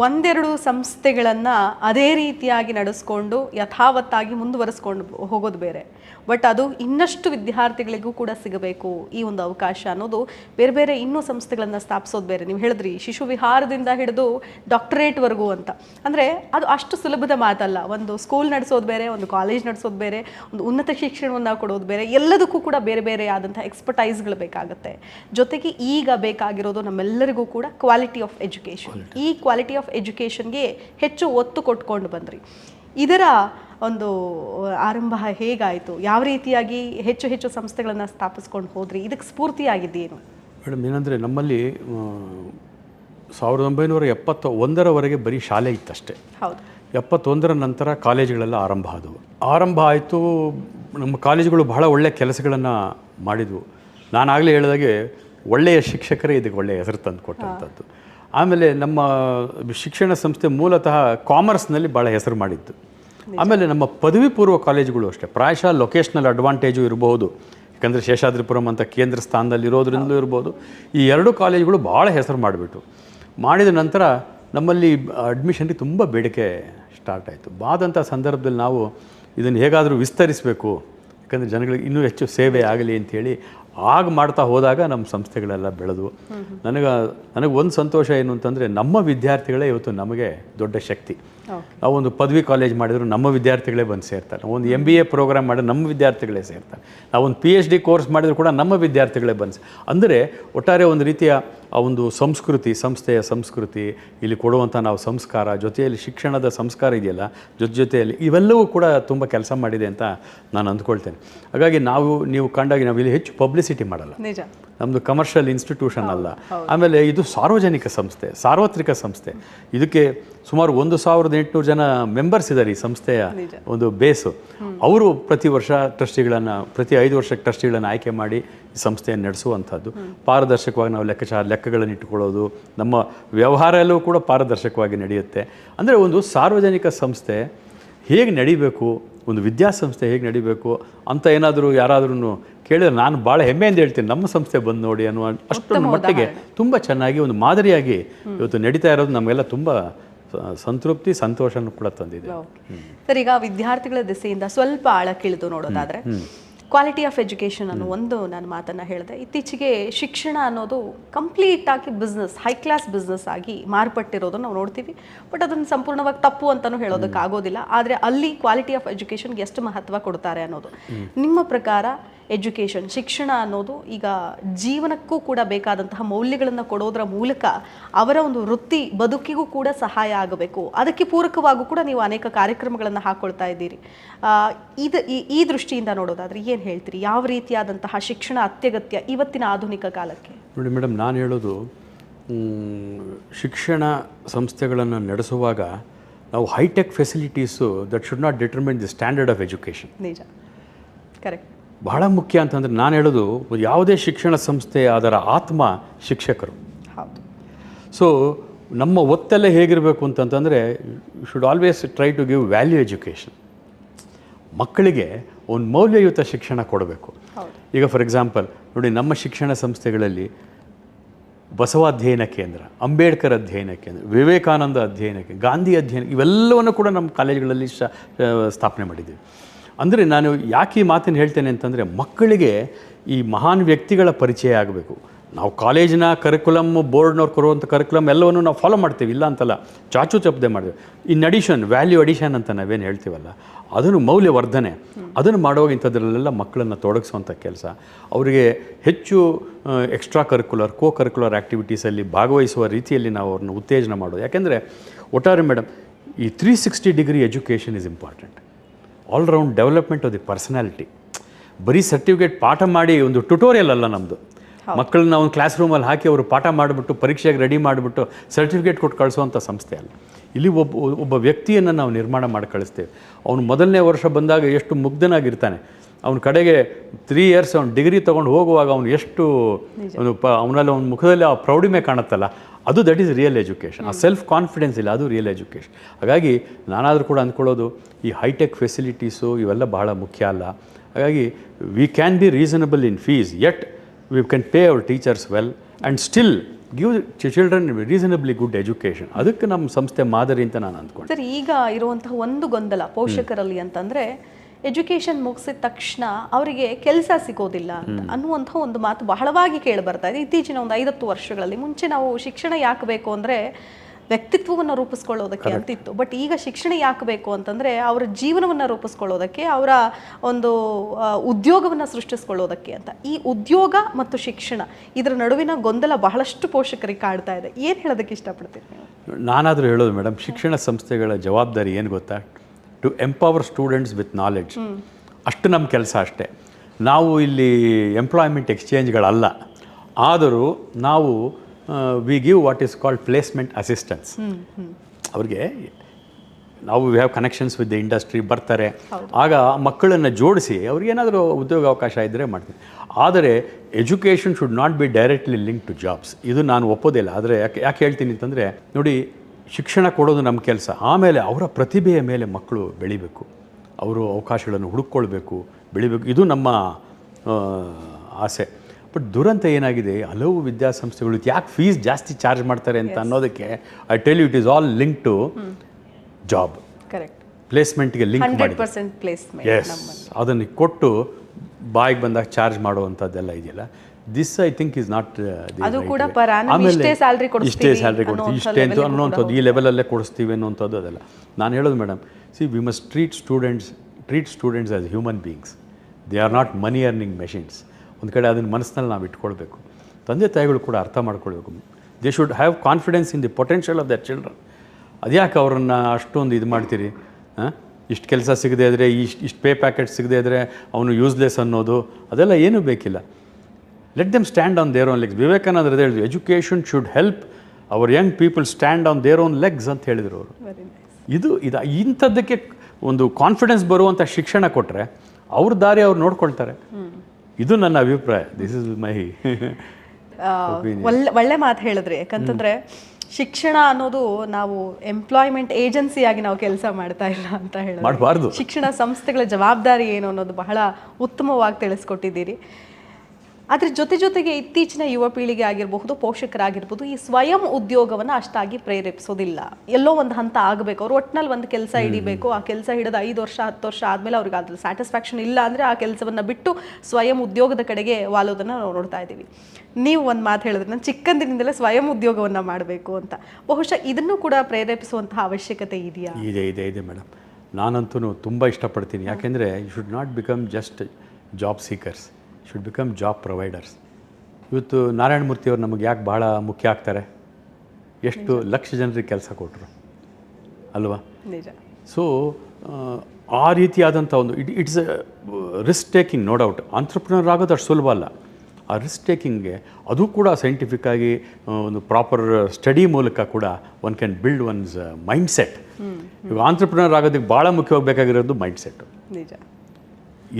[SPEAKER 1] ಒಂದೆರಡು ಸಂಸ್ಥೆಗಳನ್ನ ಅದೇ ರೀತಿಯಾಗಿ ನಡೆಸ್ಕೊಂಡು, ಯಥಾವತ್ತಾಗಿ ಮುಂದುವರಿಸ್ಕೊಂಡು ಹೋಗೋದು ಬೇರೆ. ಬಟ್ ಅದು ಇನ್ನಷ್ಟು ವಿದ್ಯಾರ್ಥಿಗಳಿಗೂ ಕೂಡ ಸಿಗಬೇಕು ಈ ಒಂದು ಅವಕಾಶ ಅನ್ನೋದು ಬೇರೆ ಬೇರೆ ಇನ್ನೂ ಸಂಸ್ಥೆಗಳನ್ನು ಸ್ಥಾಪಿಸೋದು ಬೇರೆ. ನೀವು ಹೇಳಿದ್ರಿ, ಶಿಶು ವಿಹಾರದಿಂದ ಹಿಡಿದು ಡಾಕ್ಟರೇಟ್ವರೆಗೂ ಅಂತ. ಅಂದರೆ ಅದು ಅಷ್ಟು ಸುಲಭದ ಮಾತಲ್ಲ. ಒಂದು ಸ್ಕೂಲ್ ನಡೆಸೋದು ಬೇರೆ, ಒಂದು ಕಾಲೇಜ್ ನಡೆಸೋದು ಬೇರೆ, ಒಂದು ಉನ್ನತ ಶಿಕ್ಷಣವನ್ನು ಕೊಡೋದು ಬೇರೆ, ಎಲ್ಲದಕ್ಕೂ ಕೂಡ ಬೇರೆ ಬೇರೆ ಆದಂಥ ಎಕ್ಸ್ಪರ್ಟೈಸ್ಗಳು ಬೇಕಾಗುತ್ತೆ. ಜೊತೆಗೆ ಈಗ ಬೇಕಾಗಿರೋದು ನಮ್ಮೆಲ್ಲರಿಗೂ ಕೂಡ ಕ್ವಾಲಿಟಿ ಆಫ್ ಎಜುಕೇಷನ್ ಈ ಕ್ವಾಲಿಟಿ ಆಫ್ ಎಜುಕೇಷನ್ಗೆ ಹೆಚ್ಚು ಒತ್ತು ಕೊಟ್ಕೊಂಡು ಬಂದ್ರಿ. ಇದರ ಒಂದು ಆರಂಭ ಹೇಗಾಯಿತು? ಯಾವ ರೀತಿಯಾಗಿ ಹೆಚ್ಚು ಹೆಚ್ಚು ಸಂಸ್ಥೆಗಳನ್ನು ಸ್ಥಾಪಿಸ್ಕೊಂಡು ಹೋದ್ರಿ? ಇದಕ್ಕೆ ಸ್ಫೂರ್ತಿಯಾಗಿದ್ದೇನು?
[SPEAKER 2] ಮೇಡಮ್ ಏನಂದರೆ ನಮ್ಮಲ್ಲಿ ಸಾವಿರದ ಒಂಬೈನೂರ ಎಪ್ಪತ್ತ ಒಂದರವರೆಗೆ ಬರೀ ಶಾಲೆ ಇತ್ತಷ್ಟೇ.
[SPEAKER 1] ಹೌದು.
[SPEAKER 2] ಎಪ್ಪತ್ತೊಂದರ ನಂತರ ಕಾಲೇಜುಗಳೆಲ್ಲ ಆರಂಭ ಆದವು. ಆರಂಭ ಆಯಿತು ನಮ್ಮ ಕಾಲೇಜುಗಳು ಬಹಳ ಒಳ್ಳೆಯ ಕೆಲಸಗಳನ್ನು ಮಾಡಿದವು. ನಾನು ಆಗಲೇ ಹೇಳಿದಾಗೆ ಒಳ್ಳೆಯ ಶಿಕ್ಷಕರೇ ಇದಕ್ಕೆ ಒಳ್ಳೆಯ ಹೆಸರು ತಂದು ಕೊಟ್ಟಂಥದ್ದು ಆಮೇಲೆ ನಮ್ಮ ಶಿಕ್ಷಣ ಸಂಸ್ಥೆ ಮೂಲತಃ ಕಾಮರ್ಸ್ನಲ್ಲಿ ಭಾಳ ಹೆಸರು ಮಾಡಿತ್ತು ಆಮೇಲೆ ನಮ್ಮ ಪದವಿ ಪೂರ್ವ ಕಾಲೇಜುಗಳು ಅಷ್ಟೇ. ಪ್ರಾಯಶಃ ಲೊಕೇಶ್ನಲ್ ಅಡ್ವಾಂಟೇಜು ಇರಬಹುದು. ಯಾಕಂದರೆ ಶೇಷಾದ್ರಿಪುರಂ ಅಂತ ಕೇಂದ್ರ ಸ್ಥಾನದಲ್ಲಿ ಇರೋದ್ರಿಂದಲೂ ಇರ್ಬೋದು. ಈ ಎರಡು ಕಾಲೇಜುಗಳು ಭಾಳ ಹೆಸರು ಮಾಡಿಬಿಟ್ಟು ಮಾಡಿದ ನಂತರ ನಮ್ಮಲ್ಲಿ ಅಡ್ಮಿಷನ್ಗೆ ತುಂಬ ಬೇಡಿಕೆ ಸ್ಟಾರ್ಟ್ ಆಯಿತು. ಬಾದಂಥ ಸಂದರ್ಭದಲ್ಲಿ ನಾವು ಇದನ್ನು ಹೇಗಾದರೂ ವಿಸ್ತರಿಸಬೇಕು. ಯಾಕಂದರೆ ಜನಗಳಿಗೆ ಇನ್ನೂ ಹೆಚ್ಚು ಸೇವೆ ಆಗಲಿ ಅಂಥೇಳಿ ಆಗ ಮಾಡ್ತಾ ಹೋದಾಗ ನಮ್ಮ ಸಂಸ್ಥೆಗಳೆಲ್ಲ ಬೆಳೆದವು. ನನಗೆ ನನಗೆ ಒಂದು ಸಂತೋಷ ಏನು ಅಂತಂದರೆ ನಮ್ಮ ವಿದ್ಯಾರ್ಥಿಗಳೇ ಇವತ್ತು ನಮಗೆ ದೊಡ್ಡ ಶಕ್ತಿ. ನಾವೊಂದು ಪದವಿ ಕಾಲೇಜ್ ಮಾಡಿದ್ರು ನಮ್ಮ ವಿದ್ಯಾರ್ಥಿಗಳೇ ಬಂದು ಸೇರ್ತಾರೆ. ಒಂದು ಎಂ ಬಿ ಎ ಪ್ರೋಗ್ರಾಮ್ ಮಾಡಿದ್ರೆ ನಮ್ಮ ವಿದ್ಯಾರ್ಥಿಗಳೇ ಸೇರ್ತಾರೆ. ನಾವೊಂದು ಪಿ ಎಚ್ ಡಿ ಕೋರ್ಸ್ ಮಾಡಿದ್ರು ಕೂಡ ನಮ್ಮ ವಿದ್ಯಾರ್ಥಿಗಳೇ ಬಂದು ಅಂದರೆ ಒಟ್ಟಾರೆ ಒಂದು ರೀತಿಯ ಆ ಒಂದು ಸಂಸ್ಕೃತಿ ಸಂಸ್ಥೆಯ ಸಂಸ್ಕೃತಿ ಇಲ್ಲಿ ಕೊಡುವಂಥ ನಾವು ಸಂಸ್ಕಾರ ಜೊತೆಯಲ್ಲಿ ಶಿಕ್ಷಣದ ಸಂಸ್ಕಾರ ಇದೆಯಲ್ಲ ಜೊತೆ ಜೊತೆಯಲ್ಲಿ ಇವೆಲ್ಲವೂ ಕೂಡ ತುಂಬ ಕೆಲಸ ಮಾಡಿದೆ ಅಂತ ನಾನು ಅಂದ್ಕೊಳ್ತೇನೆ. ಹಾಗಾಗಿ ನಾವು ನೀವು ಕಂಡಾಗಿ ನಾವು ಇಲ್ಲಿ ಹೆಚ್ಚು ಪಬ್ಲಿಸಿಟಿ ಮಾಡಲ್ಲ. ನಮ್ಮದು ಕಮರ್ಷಿಯಲ್ ಇನ್ಸ್ಟಿಟ್ಯೂಷನ್ ಅಲ್ಲ. ಆಮೇಲೆ ಇದು ಸಾರ್ವಜನಿಕ ಸಂಸ್ಥೆ ಸಾರ್ವತ್ರಿಕ ಸಂಸ್ಥೆ. ಇದಕ್ಕೆ ಸುಮಾರು ಒಂದು ಸಾವಿರದ ಎಂಟುನೂರು ಜನ ಮೆಂಬರ್ಸ್ ಇದ್ದಾರೆ ಈ ಸಂಸ್ಥೆಯ ಒಂದು ಬೇಸು ಅವರು ಪ್ರತಿ ವರ್ಷ ಟ್ರಸ್ಟಿಗಳನ್ನು ಪ್ರತಿ ಐದು ವರ್ಷಕ್ಕೆ ಟ್ರಸ್ಟಿಗಳನ್ನು ಆಯ್ಕೆ ಮಾಡಿ ಈ ಸಂಸ್ಥೆಯನ್ನು ನಡೆಸುವಂಥದ್ದು. ಪಾರದರ್ಶಕವಾಗಿ ನಾವು ಲೆಕ್ಕಚಾರ ಲೆಕ್ಕಗಳನ್ನು ಇಟ್ಟುಕೊಳ್ಳೋದು ನಮ್ಮ ವ್ಯವಹಾರ ಎಲ್ಲವೂ ಕೂಡ ಪಾರದರ್ಶಕವಾಗಿ ನಡೆಯುತ್ತೆ. ಅಂದರೆ ಒಂದು ಸಾರ್ವಜನಿಕ ಸಂಸ್ಥೆ ಹೇಗೆ ನಡಿಬೇಕು ಒಂದು ವಿದ್ಯಾಸಂಸ್ಥೆ ಹೇಗೆ ನಡಿಬೇಕು ಅಂತ ಏನಾದರೂ ಯಾರಾದ್ರೂ ಕೇಳಿದ್ರೆ ನಾನು ಭಾಳ ಹೆಮ್ಮೆಯಿಂದ ಹೇಳ್ತೀನಿ ನಮ್ಮ ಸಂಸ್ಥೆ ಬಂದು ನೋಡಿ ಅನ್ನುವ ಅಷ್ಟೊಂದು ಮಟ್ಟಿಗೆ ತುಂಬ ಚೆನ್ನಾಗಿ ಒಂದು ಮಾದರಿಯಾಗಿ ಇವತ್ತು ನಡೀತಾ ಇರೋದು ನಮಗೆಲ್ಲ ತುಂಬ ಸಂತೃಪ್ತಿ ಸಂತೋಷನೂ ಕೂಡ ತಂದಿದೆ.
[SPEAKER 1] ಸರ್ ಈಗ ವಿದ್ಯಾರ್ಥಿಗಳ ದಿಸೆಯಿಂದ ಸ್ವಲ್ಪ ಆಳಕ್ಕಿಳಿದು ನೋಡೋದಾದ್ರೆ ಕ್ವಾಲಿಟಿ ಆಫ್ ಎಜುಕೇಷನ್ ಅನ್ನೋ ಒಂದು ನಾನು ಮಾತನ್ನ ಹೇಳಿದೆ. ಇತ್ತೀಚೆಗೆ ಶಿಕ್ಷಣ ಅನ್ನೋದು ಕಂಪ್ಲೀಟ್ ಆಗಿ ಬಿಸ್ನೆಸ್ ಹೈ ಕ್ಲಾಸ್ ಬಿಸ್ನೆಸ್ ಆಗಿ ಮಾರ್ಪಟ್ಟಿರೋದನ್ನು ನಾವು ನೋಡ್ತೀವಿ. ಬಟ್ ಅದನ್ನು ಸಂಪೂರ್ಣವಾಗಿ ತಪ್ಪು ಅಂತಾನೂ ಹೇಳೋದಕ್ಕೆ ಆಗೋದಿಲ್ಲ ಆದರೆ ಅಲ್ಲಿ ಕ್ವಾಲಿಟಿ ಆಫ್ ಎಜುಕೇಷನ್ಗೆ ಎಷ್ಟು ಮಹತ್ವ ಕೊಡ್ತಾರೆ ಅನ್ನೋದು. ನಿಮ್ಮ ಪ್ರಕಾರ ಎಜುಕೇಷನ್ ಶಿಕ್ಷಣ ಅನ್ನೋದು ಈಗ ಜೀವನಕ್ಕೂ ಕೂಡ ಬೇಕಾದಂತಹ ಮೌಲ್ಯಗಳನ್ನು ಕೊಡೋದ್ರ ಮೂಲಕ ಅವರ ಒಂದು ವೃತ್ತಿ ಬದುಕಿಗೂ ಕೂಡ ಸಹಾಯ ಆಗಬೇಕು. ಅದಕ್ಕೆ ಪೂರಕವಾಗೂ ಕೂಡ ನೀವು ಅನೇಕ ಕಾರ್ಯಕ್ರಮಗಳನ್ನು ಹಾಕೊಳ್ತಾ ಇದ್ದೀರಿ. ಇದು ಈ- ದೃಷ್ಟಿಯಿಂದ ನೋಡೋದಾದರೆ ಏನು ಹೇಳ್ತೀರಿ? ಯಾವ ರೀತಿಯಾದಂತಹ ಶಿಕ್ಷಣ ಅತ್ಯಗತ್ಯ ಇವತ್ತಿನ ಆಧುನಿಕ ಕಾಲಕ್ಕೆ?
[SPEAKER 2] ನೋಡಿ ಮೇಡಮ್ ನಾನು ಹೇಳೋದು ಶಿಕ್ಷಣ ಸಂಸ್ಥೆಗಳನ್ನು ನಡೆಸುವಾಗ ನಾವು hitech facilities that should not determine the standard of education.
[SPEAKER 1] ನಿಜ. ಕರೆಕ್ಟ್.
[SPEAKER 2] ಬಹಳ ಮುಖ್ಯ ಅಂತಂದರೆ ನಾನು ಹೇಳೋದು ಯಾವುದೇ ಶಿಕ್ಷಣ ಸಂಸ್ಥೆ ಅದರ ಆತ್ಮ ಶಿಕ್ಷಕರು.
[SPEAKER 1] ಹೌದು.
[SPEAKER 2] ಸೊ ನಮ್ಮ ಒತ್ತೆಲ್ಲ ಹೇಗಿರಬೇಕು ಅಂತಂತಂದರೆ should always try to give value education ಮಕ್ಕಳಿಗೆ ಒಂದು ಮೌಲ್ಯಯುತ ಶಿಕ್ಷಣ ಕೊಡಬೇಕು. ಈಗ ಫಾರ್ ಎಕ್ಸಾಂಪಲ್ ನೋಡಿ ನಮ್ಮ ಶಿಕ್ಷಣ ಸಂಸ್ಥೆಗಳಲ್ಲಿ ಬಸವ ಅಧ್ಯಯನ ಕೇಂದ್ರ ಅಂಬೇಡ್ಕರ್ ಅಧ್ಯಯನ ಕೇಂದ್ರ ವಿವೇಕಾನಂದ ಅಧ್ಯಯನ ಕೇಂದ್ರ ಗಾಂಧಿ ಅಧ್ಯಯನ ಇವೆಲ್ಲವನ್ನು ಕೂಡ ನಮ್ಮ ಕಾಲೇಜುಗಳಲ್ಲಿ ಶ ಸ್ಥಾಪನೆ ಮಾಡಿದ್ದೀವಿ. ಅಂದರೆ ನಾನು ಯಾಕೆ ಈ ಮಾತನ್ನು ಹೇಳ್ತೇನೆ ಅಂತಂದರೆ ಮಕ್ಕಳಿಗೆ ಈ ಮಹಾನ್ ವ್ಯಕ್ತಿಗಳ ಪರಿಚಯ ಆಗಬೇಕು. ನಾವು ಕಾಲೇಜಿನ ಕರಿಕ್ಯುಲಮ್ ಬೋರ್ಡ್ನವ್ರು ಕೊಡುವಂಥ ಕರಿಕ್ಯುಲಮ್ ಎಲ್ಲವನ್ನು ನಾವು ಫಾಲೋ ಮಾಡ್ತೀವಿ, ಇಲ್ಲ ಅಂತಲ್ಲ, ಚಾಚು ತಪ್ಪದೆ ಮಾಡ್ತೀವಿ. ಇನ್ ಅಡಿಷನ್ ವ್ಯಾಲ್ಯೂ ಅಡಿಷನ್ ಅಂತ ನಾವೇನು ಹೇಳ್ತೀವಲ್ಲ, ಅದನ್ನು ಮೌಲ್ಯವರ್ಧನೆ, ಅದನ್ನು ಮಾಡುವಾಗ ಇಂಥದ್ರಲ್ಲೆಲ್ಲ ಮಕ್ಕಳನ್ನು ತೊಡಗಿಸುವಂಥ ಕೆಲಸ. ಅವರಿಗೆ ಹೆಚ್ಚು ಎಕ್ಸ್ಟ್ರಾ ಕರಿಕ್ಯುಲರ್ ಕೋ ಕರಿಕ್ಯುಲರ್ ಆ್ಯಕ್ಟಿವಿಟೀಸಲ್ಲಿ ಭಾಗವಹಿಸುವ ರೀತಿಯಲ್ಲಿ ನಾವು ಅವ್ರನ್ನ ಉತ್ತೇಜನ ಮಾಡೋದು. ಯಾಕೆಂದರೆ, ಒಟ್ಟಾರೆ ಮೇಡಮ್ ಈ three sixty degree education is important all round development of the personality ಬರೀ ಸರ್ಟಿಫಿಕೇಟ್ ಪಾಠ ಮಾಡಿ ಒಂದು ಟ್ಯುಟೋರಿಯಲ್ ಅಲ್ಲ ನಮ್ಮದು ಮಕ್ಕಳನ್ನ ಒಂದು ಕ್ಲಾಸ್ ರೂಮಲ್ಲಿ ಹಾಕಿ ಅವರು ಪಾಠ ಮಾಡಿಬಿಟ್ಟು ಪರೀಕ್ಷೆಗೆ ರೆಡಿ ಮಾಡಿಬಿಟ್ಟು ಸರ್ಟಿಫಿಕೇಟ್ ಕೊಟ್ಟು ಕಳಿಸುವಂಥ ಸಂಸ್ಥೆ ಅಲ್ಲ. ಇಲ್ಲಿ ಒಬ್ಬ ಒಬ್ಬ ವ್ಯಕ್ತಿಯನ್ನು ನಾವು ನಿರ್ಮಾಣ ಮಾಡಿ ಕಳಿಸ್ತೇವೆ. ಅವನು ಮೊದಲನೇ ವರ್ಷ ಬಂದಾಗ ಎಷ್ಟು ಮುಗ್ಧನಾಗಿರ್ತಾನೆ. ಅವನ ಕಡೆಗೆ ತ್ರೀ ಇಯರ್ಸ್ ಅವ್ನು ಡಿಗ್ರಿ ತೊಗೊಂಡು ಹೋಗುವಾಗ ಅವನು ಎಷ್ಟು ಅವನು ಪ ಅವನಲ್ಲಿ ಅವನ ಮುಖದಲ್ಲಿ ಆ ಪ್ರೌಢಿಮೆ ಕಾಣುತ್ತಲ್ಲ ಅದು ದಟ್ ಈಸ್ ರಿಯಲ್ ಎಜುಕೇಷನ್ ಆ ಸೆಲ್ಫ್ ಕಾನ್ಫಿಡೆನ್ಸ್ ಇಲ್ಲ ಅದು ರಿಯಲ್ ಎಜುಕೇಷನ್ ಹಾಗಾಗಿ ನಾನಾದರೂ ಕೂಡ ಅಂದ್ಕೊಳ್ಳೋದು ಈ ಹೈಟೆಕ್ ಫೆಸಿಲಿಟೀಸು ಇವೆಲ್ಲ ಬಹಳ ಮುಖ್ಯ ಅಲ್ಲ. ಹಾಗಾಗಿ we can be reasonable in fees yet we can pay our teachers well and still give children reasonably good education ಅದಕ್ಕೆ ನಮ್ಮ ಸಂಸ್ಥೆ ಮಾದರಿ ಅಂತ ನಾನು ಅಂದ್ಕೊಂಡೆ.
[SPEAKER 1] ಸರ್ ಈಗ ಇರುವಂತಹ ಒಂದು ಗೊಂದಲ ಪೋಷಕರಲ್ಲಿ ಅಂತಂದ್ರೆ ಎಜುಕೇಶನ್ ಮುಗಿಸಿದ ತಕ್ಷಣ ಅವರಿಗೆ ಕೆಲಸ ಸಿಗೋದಿಲ್ಲ ಅಂತ ಅನ್ನುವಂಥ ಒಂದು ಮಾತು ಬಹಳವಾಗಿ ಕೇಳಿ ಬರ್ತಾ ಇದೆ. ಇತ್ತೀಚಿನ ಒಂದು ಐದತ್ತು ವರ್ಷಗಳಲ್ಲಿ ಮುಂಚೆ ನಾವು ಶಿಕ್ಷಣ ಯಾಕೆ ಬೇಕು ಅಂದರೆ ವ್ಯಕ್ತಿತ್ವವನ್ನು ರೂಪಿಸ್ಕೊಳ್ಳೋದಕ್ಕೆ ಅಂತಿತ್ತು. ಬಟ್ ಈಗ ಶಿಕ್ಷಣ ಯಾಕೆ ಬೇಕು ಅಂತಂದ್ರೆ ಅವರ ಜೀವನವನ್ನು ರೂಪಿಸ್ಕೊಳ್ಳೋದಕ್ಕೆ ಅವರ ಒಂದು ಉದ್ಯೋಗವನ್ನು ಸೃಷ್ಟಿಸ್ಕೊಳ್ಳೋದಕ್ಕೆ ಅಂತ. ಈ ಉದ್ಯೋಗ ಮತ್ತು ಶಿಕ್ಷಣ ಇದರ ನಡುವಿನ ಗೊಂದಲ ಬಹಳಷ್ಟು ಪೋಷಕರಿಗೆ ಕಾಡ್ತಾ ಇದೆ. ಏನು ಹೇಳೋದಕ್ಕೆ ಇಷ್ಟಪಡ್ತೀರಿ ನೀವು?
[SPEAKER 2] ನಾನಾದರೂ ಹೇಳೋದು ಮೇಡಮ್ ಶಿಕ್ಷಣ ಸಂಸ್ಥೆಗಳ ಜವಾಬ್ದಾರಿ ಏನು ಗೊತ್ತಾ? To empower students with knowledge ಅಷ್ಟು ನಮ್ಮ ಕೆಲಸ ಅಷ್ಟೇ. ನಾವು ಇಲ್ಲಿ ಎಂಪ್ಲಾಯ್ಮೆಂಟ್ ಎಕ್ಸ್ಚೇಂಜ್ಗಳಲ್ಲ ಆದರೂ ನಾವು we give what is called placement assistance ಅವ್ರಿಗೆ ನಾವು we have connections with the industry ಬರ್ತಾರೆ. ಆಗ ಮಕ್ಕಳನ್ನು ಜೋಡಿಸಿ ಅವ್ರಿಗೇನಾದರೂ ಉದ್ಯೋಗ ಅವಕಾಶ ಇದ್ದರೆ ಮಾಡ್ತೀನಿ. ಆದರೆ education should not be directly link to jobs ಇದು ನಾನು ಒಪ್ಪೋದಿಲ್ಲ. ಆದರೆ ಯಾಕೆ ಯಾಕೆ ಹೇಳ್ತೀನಿ ಅಂತಂದರೆ ನೋಡಿ ಶಿಕ್ಷಣ ಕೊಡೋದು ನಮ್ಮ ಕೆಲಸ. ಆಮೇಲೆ ಅವರ ಪ್ರತಿಭೆಯ ಮೇಲೆ ಮಕ್ಕಳು ಬೆಳಿಬೇಕು. ಅವರು ಅವಕಾಶಗಳನ್ನು ಹುಡುಕೊಳ್ಬೇಕು ಬೆಳಿಬೇಕು. ಇದು ನಮ್ಮ ಆಸೆ. ಬಟ್ ದುರಂತ ಏನಾಗಿದೆ? ಹಲವು ವಿದ್ಯಾಸಂಸ್ಥೆಗಳು ಯಾಕೆ ಫೀಸ್ ಜಾಸ್ತಿ ಚಾರ್ಜ್ ಮಾಡ್ತಾರೆ ಅಂತ ಅನ್ನೋದಕ್ಕೆ I tell you it is all link to job
[SPEAKER 1] correct
[SPEAKER 2] ಪ್ಲೇಸ್ಮೆಂಟ್ಗೆ link ಮಾಡಿ ಎಸ್ ಅದನ್ನು ಕೊಟ್ಟು ಬಾಯಿಗೆ ಬಂದಾಗ ಚಾರ್ಜ್ ಮಾಡುವಂಥದ್ದೆಲ್ಲ ಇದೆಯಲ್ಲ. This I think is not
[SPEAKER 1] ಅದು ಕೂಡ ಪರ annum ಇಷ್ಟೇ salary
[SPEAKER 2] ಇಷ್ಟೇ ಸ್ಯಾಲ್ರಿ ಕೊಡ್ತೀವಿ ಇಷ್ಟೇ ಅಂತ ಅನ್ನೋಂಥದ್ದು ಈ ಲೆವೆಲಲ್ಲೇ ಕೊಡಿಸ್ತೀವಿ ಅನ್ನೋಂಥದ್ದು ಅದೆಲ್ಲ. ನಾನು ಹೇಳೋದು madam see we must treat students treat students as human beings they are not money earning machines ಒಂದು ಕಡೆ ಅದನ್ನು ಮನಸ್ಸಿನಲ್ಲಿ ನಾವು ಇಟ್ಕೊಳ್ಬೇಕು. ತಂದೆ ತಾಯಿಗಳು ಕೂಡ ಅರ್ಥ ಮಾಡ್ಕೊಳ್ಬೇಕು. They should have confidence in the potential of their children ಅದ್ಯಾಕೆ ಅವ್ರನ್ನ ಅಷ್ಟೊಂದು ಇದು ಮಾಡ್ತೀರಿ? ಹಾಂ ಇಷ್ಟು ಕೆಲಸ ಸಿಗದೆ ಇದ್ದರೆ ಇಷ್ಟು ಇಷ್ಟು ಪೇ ಪ್ಯಾಕೆಟ್ ಸಿಗದೆ ಇದ್ದರೆ ಅವನು ಯೂಸ್ಲೆಸ್ ಅನ್ನೋದು ಅದೆಲ್ಲ ಏನೂ ಬೇಕಿಲ್ಲ. Let them stand on their own legs ವಿವೇಕಾನಂದ್ರ ಹೇಳಿದ್ರು education should help our young people stand on their own legs ಅಂತ ಹೇಳಿದರು ಅವರು. ಇದು ಇದು ಇಂಥದ್ದಕ್ಕೆ ಒಂದು ಕಾನ್ಫಿಡೆನ್ಸ್ ಬರುವಂಥ ಶಿಕ್ಷಣ ಕೊಟ್ಟರೆ ಅವ್ರ ದಾರಿ ಅವ್ರು ನೋಡ್ಕೊಳ್ತಾರೆ. ಇದು ನನ್ನ ಅಭಿಪ್ರಾಯ. ದಿಸ್ ಇಸ್ ಮೈ
[SPEAKER 1] ಒಳ್ಳೆ ಒಳ್ಳೆ ಮಾತು ಹೇಳಿದ್ರಿ. ಯಾಕಂತಂದ್ರೆ ಶಿಕ್ಷಣ ಅನ್ನೋದು ನಾವು ಎಂಪ್ಲಾಯ್ಮೆಂಟ್ ಏಜೆನ್ಸಿಯಾಗಿ ನಾವು ಕೆಲಸ ಮಾಡ್ತಾ ಇಲ್ಲ ಅಂತ ಹೇಳಿ
[SPEAKER 2] ಮಾಡಬಾರ್ದು.
[SPEAKER 1] ಶಿಕ್ಷಣ ಸಂಸ್ಥೆಗಳ ಜವಾಬ್ದಾರಿ ಏನು ಅನ್ನೋದು ಬಹಳ ಉತ್ತಮವಾಗಿ ತಿಳಿಸ್ಕೊಟ್ಟಿದ್ದೀರಿ. ಅದ್ರ ಜೊತೆ ಜೊತೆಗೆ ಇತ್ತೀಚಿನ ಯುವ ಪೀಳಿಗೆ ಆಗಿರಬಹುದು ಪೋಷಕರಾಗಿರ್ಬೋದು ಈ ಸ್ವಯಂ ಉದ್ಯೋಗವನ್ನು ಅಷ್ಟಾಗಿ ಪ್ರೇರೇಪಿಸೋದಿಲ್ಲ. ಎಲ್ಲೋ ಒಂದು ಹಂತ ಆಗಬೇಕು. ಅವ್ರು ಒಟ್ಟಿನಲ್ಲಿ ಒಂದು ಕೆಲಸ ಹಿಡಿಬೇಕು. ಆ ಕೆಲಸ ಹಿಡಿದು ಐದು ವರ್ಷ ಹತ್ತು ವರ್ಷ ಆದಮೇಲೆ ಅವ್ರಿಗೆ ಅದ್ರ ಸ್ಯಾಟಿಸ್ಫ್ಯಾಕ್ಷನ್ ಇಲ್ಲ ಅಂದರೆ ಆ ಕೆಲಸವನ್ನು ಬಿಟ್ಟು ಸ್ವಯಂ ಉದ್ಯೋಗದ ಕಡೆಗೆ ವಾಲೋದನ್ನು ನಾವು ನೋಡ್ತಾ ಇದ್ದೀವಿ. ನೀವು ಒಂದು ಮಾತು ಹೇಳಿದ್ರೆ ನಾನು ಚಿಕ್ಕಂದಿನಿಂದಲೇ ಸ್ವಯಂ ಉದ್ಯೋಗವನ್ನು ಮಾಡಬೇಕು ಅಂತ. ಬಹುಶಃ ಇದನ್ನು ಕೂಡ ಪ್ರೇರೇಪಿಸುವಂತಹ ಅವಶ್ಯಕತೆ ಇದೆಯಾ?
[SPEAKER 2] ಇದೆ ಇದೆ ಇದೆ ಮೇಡಮ್. ನಾನಂತೂ ತುಂಬ ಇಷ್ಟಪಡ್ತೀನಿ. ಯಾಕೆಂದರೆ you should not become just job seekers should become job providers ಇವತ್ತು ನಾರಾಯಣ ಮೂರ್ತಿಯವರು ನಮಗೆ ಯಾಕೆ ಭಾಳ ಮುಖ್ಯ ಆಗ್ತಾರೆ? ಎಷ್ಟು ಲಕ್ಷ ಜನರಿಗೆ ಕೆಲಸ ಕೊಟ್ಟರು ಅಲ್ವಾ?
[SPEAKER 1] ನಿಜ.
[SPEAKER 2] ಸೊ ಆ ರೀತಿಯಾದಂಥ ಒಂದು it it's risk taking no doubt entrepreneur ಆಗೋದು ಅಷ್ಟು ಸುಲಭ ಅಲ್ಲ. ಆ ರಿಸ್ಕ್ ಟೇಕಿಂಗ್ಗೆ ಅದು ಕೂಡ ಸೈಂಟಿಫಿಕ್ ಆಗಿ ಒಂದು ಪ್ರಾಪರ್ ಸ್ಟಡಿ ಮೂಲಕ ಕೂಡ one can build one's mind set ಇವಾಗ ಆಂಟ್ರಪ್ರಿನರ್ ಆಗೋದಕ್ಕೆ ಭಾಳ ಮುಖ್ಯವಾಗಿ ಬೇಕಾಗಿರೋದು ಮೈಂಡ್
[SPEAKER 1] ನಿಜ.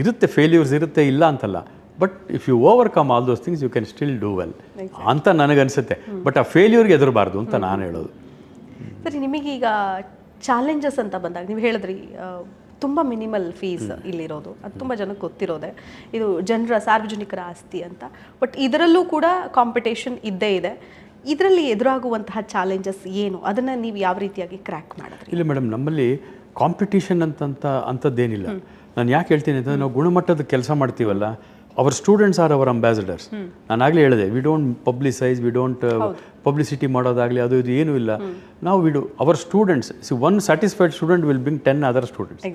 [SPEAKER 2] ಇರುತ್ತೆ ಫೇಲ್ಯೂರ್ಸ್ ಇರುತ್ತೆ ಇಲ್ಲ ಅಂತಲ್ಲ. But if you overcome all those things you can still do well ಅಂತ ನನಗನ್ಸುತ್ತೆ. ಬಟ್ ಆ ಫೇಲ್ಯೂರ್ಗೆ ಎದುರಬಾರ್ದು ಅಂತ ನಾನು ಹೇಳೋದು.
[SPEAKER 1] ಸರಿ ನಿಮಗೀಗ ಚಾಲೆಂಜಸ್ ಅಂತ ಬಂದಾಗ ನೀವು ಹೇಳಿದ್ರಿ ತುಂಬ ಮಿನಿಮಲ್ ಫೀಸ್ ಇಲ್ಲಿರೋದು. ಅದು ತುಂಬ ಜನಕ್ಕೆ ಗೊತ್ತಿರೋದೆ. ಇದು ಜನರ ಸಾರ್ವಜನಿಕರ ಆಸ್ತಿ ಅಂತ. ಬಟ್ ಇದರಲ್ಲೂ ಕೂಡ ಕಾಂಪಿಟೇಷನ್ ಇದ್ದೇ ಇದೆ. ಇದರಲ್ಲಿ ಎದುರಾಗುವಂತಹ ಚಾಲೆಂಜಸ್ ಏನು? ಅದನ್ನು ನೀವು ಯಾವ ರೀತಿಯಾಗಿ ಕ್ರ್ಯಾಕ್ ಮಾಡಿದ್ರಿ?
[SPEAKER 2] ಇಲ್ಲ ಮೇಡಮ್ ನಮ್ಮಲ್ಲಿ ಕಾಂಪಿಟೇಷನ್ ಅಂತಂತ ಅಂಥದ್ದೇನಿಲ್ಲ ನಾನು ಯಾಕೆ ಹೇಳ್ತೀನಿ ಅಂತಂದರೆ ನಾವು ಗುಣಮಟ್ಟದ ಕೆಲಸ ಮಾಡ್ತೀವಲ್ಲ our students are our ambassadors ನಾನು ಆಗಲೇ ಹೇಳಿದೆ we don't publicise we don't publicity ಮಾಡೋದಾಗಲಿ ಅದು ಇದು ಏನೂ ಇಲ್ಲ. ನಾವು ವಿಡು our students see one satisfied student will bring ten other students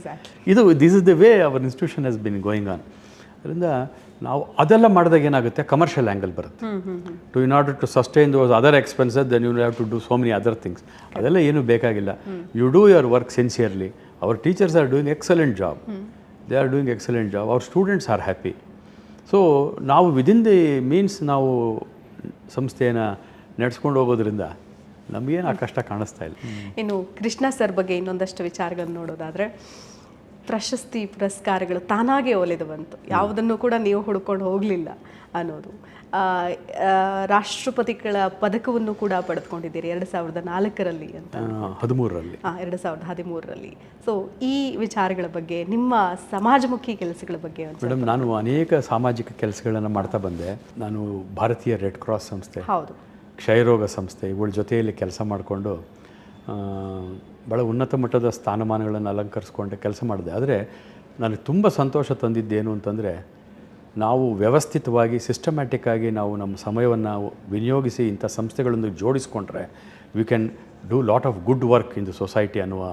[SPEAKER 2] ಇದು this is the way our institution has been going on ಅದರಿಂದ ನಾವು ಅದೆಲ್ಲ ಮಾಡಿದಾಗ ಏನಾಗುತ್ತೆ? ಕಮರ್ಷಿಯಲ್ ಆ್ಯಂಗಲ್ ಬರುತ್ತೆ. To in order to sustain those other expenses then you have to do so many other things ಅದೆಲ್ಲ ಏನೂ ಬೇಕಾಗಿಲ್ಲ. You do your work sincerely our teachers are doing excellent job they are doing excellent job our students are happy so ನಾವು within the means ನಾವು ಸಂಸ್ಥೆಯನ್ನು ನಡೆಸ್ಕೊಂಡು ಹೋಗೋದ್ರಿಂದ ನಮಗೇನು ಆ ಕಷ್ಟ ಕಾಣಿಸ್ತಾ ಇಲ್ಲ.
[SPEAKER 1] ಇನ್ನು ಕೃಷ್ಣ ಸರ್ ಬಗ್ಗೆ ಇನ್ನೊಂದಷ್ಟು ವಿಚಾರಗಳನ್ನು ನೋಡೋದಾದ್ರೆ ಪ್ರಶಸ್ತಿ ಪುರಸ್ಕಾರಗಳು ತಾನಾಗೆ ಒಲೆದು ಬಂತು. ಯಾವುದನ್ನು ಕೂಡ ನೀವು ಹುಡ್ಕೊಂಡು ಹೋಗಲಿಲ್ಲ ಅನ್ನೋದು. ರಾಷ್ಟ್ರಪತಿಗಳ ಪದಕವನ್ನು ಕೂಡ ಪಡೆದುಕೊಂಡಿದ್ದೀರಿ ಎರಡು ಸಾವಿರದ ನಾಲ್ಕರಲ್ಲಿ ಅಂತ.
[SPEAKER 2] ಹದಿಮೂರರಲ್ಲಿ.
[SPEAKER 1] ಹಾಂ ಎರಡು ಸಾವಿರದ ಹದಿಮೂರರಲ್ಲಿ. ಸೊ ಈ ವಿಚಾರಗಳ ಬಗ್ಗೆ ನಿಮ್ಮ ಸಮಾಜಮುಖಿ ಕೆಲಸಗಳ ಬಗ್ಗೆ
[SPEAKER 2] ಮೇಡಮ್ ನಾನು ಅನೇಕ ಸಾಮಾಜಿಕ ಕೆಲಸಗಳನ್ನು ಮಾಡ್ತಾ ಬಂದೆ. ನಾನು ಭಾರತೀಯ ರೆಡ್ ಕ್ರಾಸ್ ಸಂಸ್ಥೆ
[SPEAKER 1] ಹೌದು.
[SPEAKER 2] ಕ್ಷಯರೋಗ ಸಂಸ್ಥೆ ಇವುಗಳ ಜೊತೆಯಲ್ಲಿ ಕೆಲಸ ಮಾಡಿಕೊಂಡು ಭಾಳ ಉನ್ನತ ಮಟ್ಟದ ಸ್ಥಾನಮಾನಗಳನ್ನು ಅಲಂಕರಿಸ್ಕೊಂಡು ಕೆಲಸ ಮಾಡಿದೆ. ಆದರೆ ನನಗೆ ತುಂಬ ಸಂತೋಷ ತಂದಿದ್ದೇನು ಅಂತಂದರೆ ನಾವು ವ್ಯವಸ್ಥಿತವಾಗಿ ಸಿಸ್ಟಮ್ಯಾಟಿಕ್ಕಾಗಿ ನಾವು ನಮ್ಮ ಸಮಯವನ್ನು ವಿನಿಯೋಗಿಸಿ ಇಂಥ ಸಂಸ್ಥೆಗಳನ್ನು ಜೋಡಿಸ್ಕೊಂಡ್ರೆ we can do lot of good work in the society ಅನ್ನುವ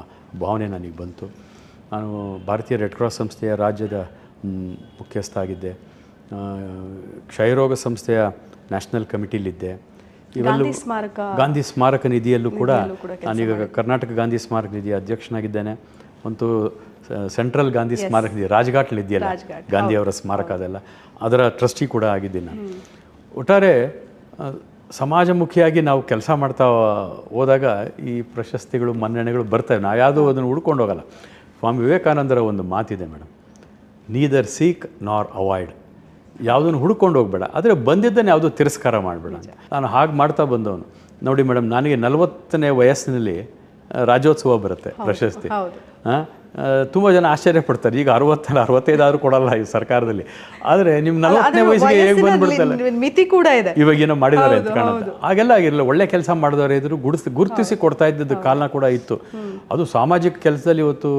[SPEAKER 2] ಭಾವನೆ ನನಗೆ ಬಂತು. ನಾನು ಭಾರತೀಯ ರೆಡ್ ಕ್ರಾಸ್ ಸಂಸ್ಥೆಯ ರಾಜ್ಯದ ಮುಖ್ಯಸ್ಥ ಆಗಿದ್ದೆ. ಕ್ಷಯರೋಗ ಸಂಸ್ಥೆಯ ನ್ಯಾಷನಲ್ ಕಮಿಟಿಲಿದ್ದೆ ಇವೆಲ್ಲೂ
[SPEAKER 1] ಗಾಂಧಿ ಸ್ಮಾರಕ
[SPEAKER 2] ಗಾಂಧಿ ಸ್ಮಾರಕ ನಿಧಿಯಲ್ಲೂ ಕೂಡ ನಾನೀಗ ಕರ್ನಾಟಕ ಗಾಂಧಿ ಸ್ಮಾರಕ ನಿಧಿಯ ಅಧ್ಯಕ್ಷನಾಗಿದ್ದೇನೆ. ಮತ್ತು ಸೆಂಟ್ರಲ್ ಗಾಂಧಿ ಸ್ಮಾರಕ ಇದೆಯಾ ರಾಜ್ಘಾಟ್ಲಿ ಇದೆಯಲ್ಲ? ಗಾಂಧಿಯವರ ಸ್ಮಾರಕ ಅದೆಲ್ಲ. ಅದರ ಟ್ರಸ್ಟಿ ಕೂಡ ಆಗಿದ್ದೀನಿ ನಾನು. ಒಟ್ಟಾರೆ ಸಮಾಜಮುಖಿಯಾಗಿ ನಾವು ಕೆಲಸ ಮಾಡ್ತಾ ಹೋದಾಗ ಈ ಪ್ರಶಸ್ತಿಗಳು ಮನ್ನಣೆಗಳು ಬರ್ತವೆ. ನಾವು ಯಾವುದೂ ಅದನ್ನು ಹುಡ್ಕೊಂಡು ಹೋಗಲ್ಲ. ಸ್ವಾಮಿ ವಿವೇಕಾನಂದರ ಒಂದು ಮಾತಿದೆ madam. Neither seek nor avoid ಯಾವುದನ್ನು ಹುಡ್ಕೊಂಡು ಹೋಗಬೇಡ. ಆದರೆ ಬಂದಿದ್ದನ್ನು ಯಾವುದೂ ತಿರಸ್ಕಾರ ಮಾಡಬೇಡ. ನಾನು ಹಾಗೆ ಮಾಡ್ತಾ ಬಂದವನು. ನೋಡಿ ಮೇಡಮ್ ನನಗೆ ನಲವತ್ತನೇ ವಯಸ್ಸಿನಲ್ಲಿ ರಾಜ್ಯೋತ್ಸವ ಬರುತ್ತೆ ಪ್ರಶಸ್ತಿ.
[SPEAKER 1] ಹೌದು.
[SPEAKER 2] ತುಂಬ ಜನ ಆಶ್ಚರ್ಯ ಪಡ್ತಾರೆ ಈಗ ಅರವತ್ತಲ್ಲ ಅರವತ್ತೈದಾದ್ರೂ ಕೊಡಲ್ಲ ಈ ಸರ್ಕಾರದಲ್ಲಿ. ಆದರೆ ನಿಮ್ಮ ನಲವತ್ತನೇ ವಯಸ್ಸಿಗೆ ಹೇಗೆ ಬಂದ್ಬಿಡ್ತಲ್ಲ
[SPEAKER 1] ಮಿತಿ ಕೂಡ ಇದೆ.
[SPEAKER 2] ಇವಾಗ ಏನೋ ಮಾಡಿದ್ದಾರೆ ಅಂತ ಕಾಣುತ್ತೆ. ಹಾಗೆಲ್ಲ ಆಗಿರಲಿಲ್ಲ. ಒಳ್ಳೆ ಕೆಲಸ ಮಾಡಿದವರು ಇದ್ರು ಗುಡಿಸಿ ಗುರುತಿಸಿ ಕೊಡ್ತಾ ಇದ್ದದ್ದು ಕಾಲನ ಕೂಡ ಇತ್ತು. ಅದು ಸಾಮಾಜಿಕ ಕೆಲಸದಲ್ಲಿ ಇವತ್ತು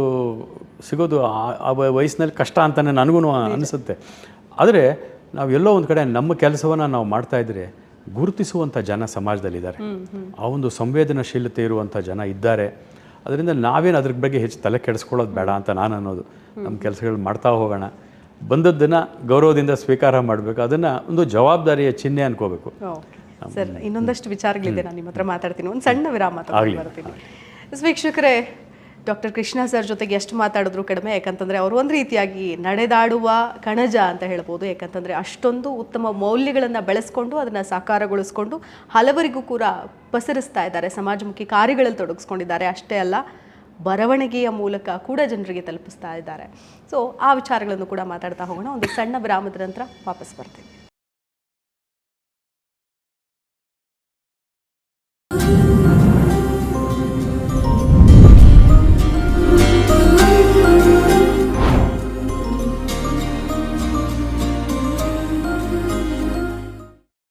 [SPEAKER 2] ಸಿಗೋದು ಆ- ಆ ವಯಸ್ಸಿನಲ್ಲಿ ಕಷ್ಟ ಅಂತಲೇ ನನಗೂ ಅನಿಸುತ್ತೆ. ಆದರೆ ನಾವು ಎಲ್ಲೋ ಒಂದು ಕಡೆ ನಮ್ಮ ಕೆಲಸವನ್ನು ನಾವು ಮಾಡ್ತಾ ಇದ್ರೆ ಗುರುತಿಸುವಂಥ ಜನ ಸಮಾಜದಲ್ಲಿದ್ದಾರೆ. ಆ ಒಂದು ಸಂವೇದನಾಶೀಲತೆ ಇರುವಂಥ ಜನ ಇದ್ದಾರೆ. ಅದರಿಂದ ನಾವೇನು ಅದ್ರ ಬಗ್ಗೆ ಹೆಚ್ಚು ತಲೆ ಕೆಡಿಸ್ಕೊಳ್ಳೋದು ಬೇಡ ಅಂತ ನಾನು ಅನ್ನೋದು. ನಮ್ಮ ಕೆಲಸಗಳು ಮಾಡ್ತಾ ಹೋಗೋಣ. ಬಂದದ್ದನ್ನು ಗೌರವದಿಂದ ಸ್ವೀಕಾರ ಮಾಡಬೇಕು. ಅದನ್ನು ಒಂದು ಜವಾಬ್ದಾರಿಯ ಚಿಹ್ನೆ ಅನ್ಕೋಬೇಕು.
[SPEAKER 1] ಸರ್ ಇನ್ನೊಂದಷ್ಟು ವಿಚಾರಗಳಿದೆ ನಾನು ನಿಮ್ಮ ಹತ್ರ ಮಾತಾಡ್ತೀನಿ. ಒಂದು ಸಣ್ಣ ವಿರಾಮ ಬರ್ತೀನಿ. ವೀಕ್ಷಕರೇ ಡಾಕ್ಟರ್ ಕೃಷ್ಣ ಸರ್ ಜೊತೆಗೆ ಎಷ್ಟು ಮಾತಾಡಿದ್ರು ಕಡಿಮೆ, ಯಾಕಂತಂದರೆ ಅವರು ಒಂದು ರೀತಿಯಾಗಿ ನಡೆದಾಡುವ ಕಣಜ ಅಂತ ಹೇಳ್ಬೋದು. ಯಾಕಂತಂದರೆ ಅಷ್ಟೊಂದು ಉತ್ತಮ ಮೌಲ್ಯಗಳನ್ನು ಬೆಳೆಸ್ಕೊಂಡು ಅದನ್ನು ಸಾಕಾರಗೊಳಿಸ್ಕೊಂಡು ಹಲವರಿಗೂ ಕೂಡ ಪಸರಿಸ್ತಾ ಇದ್ದಾರೆ. ಸಮಾಜಮುಖಿ ಕಾರ್ಯಗಳಲ್ಲಿ ತೊಡಗಿಸ್ಕೊಂಡಿದ್ದಾರೆ. ಅಷ್ಟೇ ಅಲ್ಲ, ಬರವಣಿಗೆಯ ಮೂಲಕ ಕೂಡ ಜನರಿಗೆ ತಲುಪಿಸ್ತಾ ಇದ್ದಾರೆ. ಸೊ ಆ ವಿಚಾರಗಳನ್ನು ಕೂಡ ಮಾತಾಡ್ತಾ ಹೋಗೋಣ. ಒಂದು ಸಣ್ಣ ವಿರಾಮದ ನಂತರ ವಾಪಸ್ ಬರ್ತೀವಿ.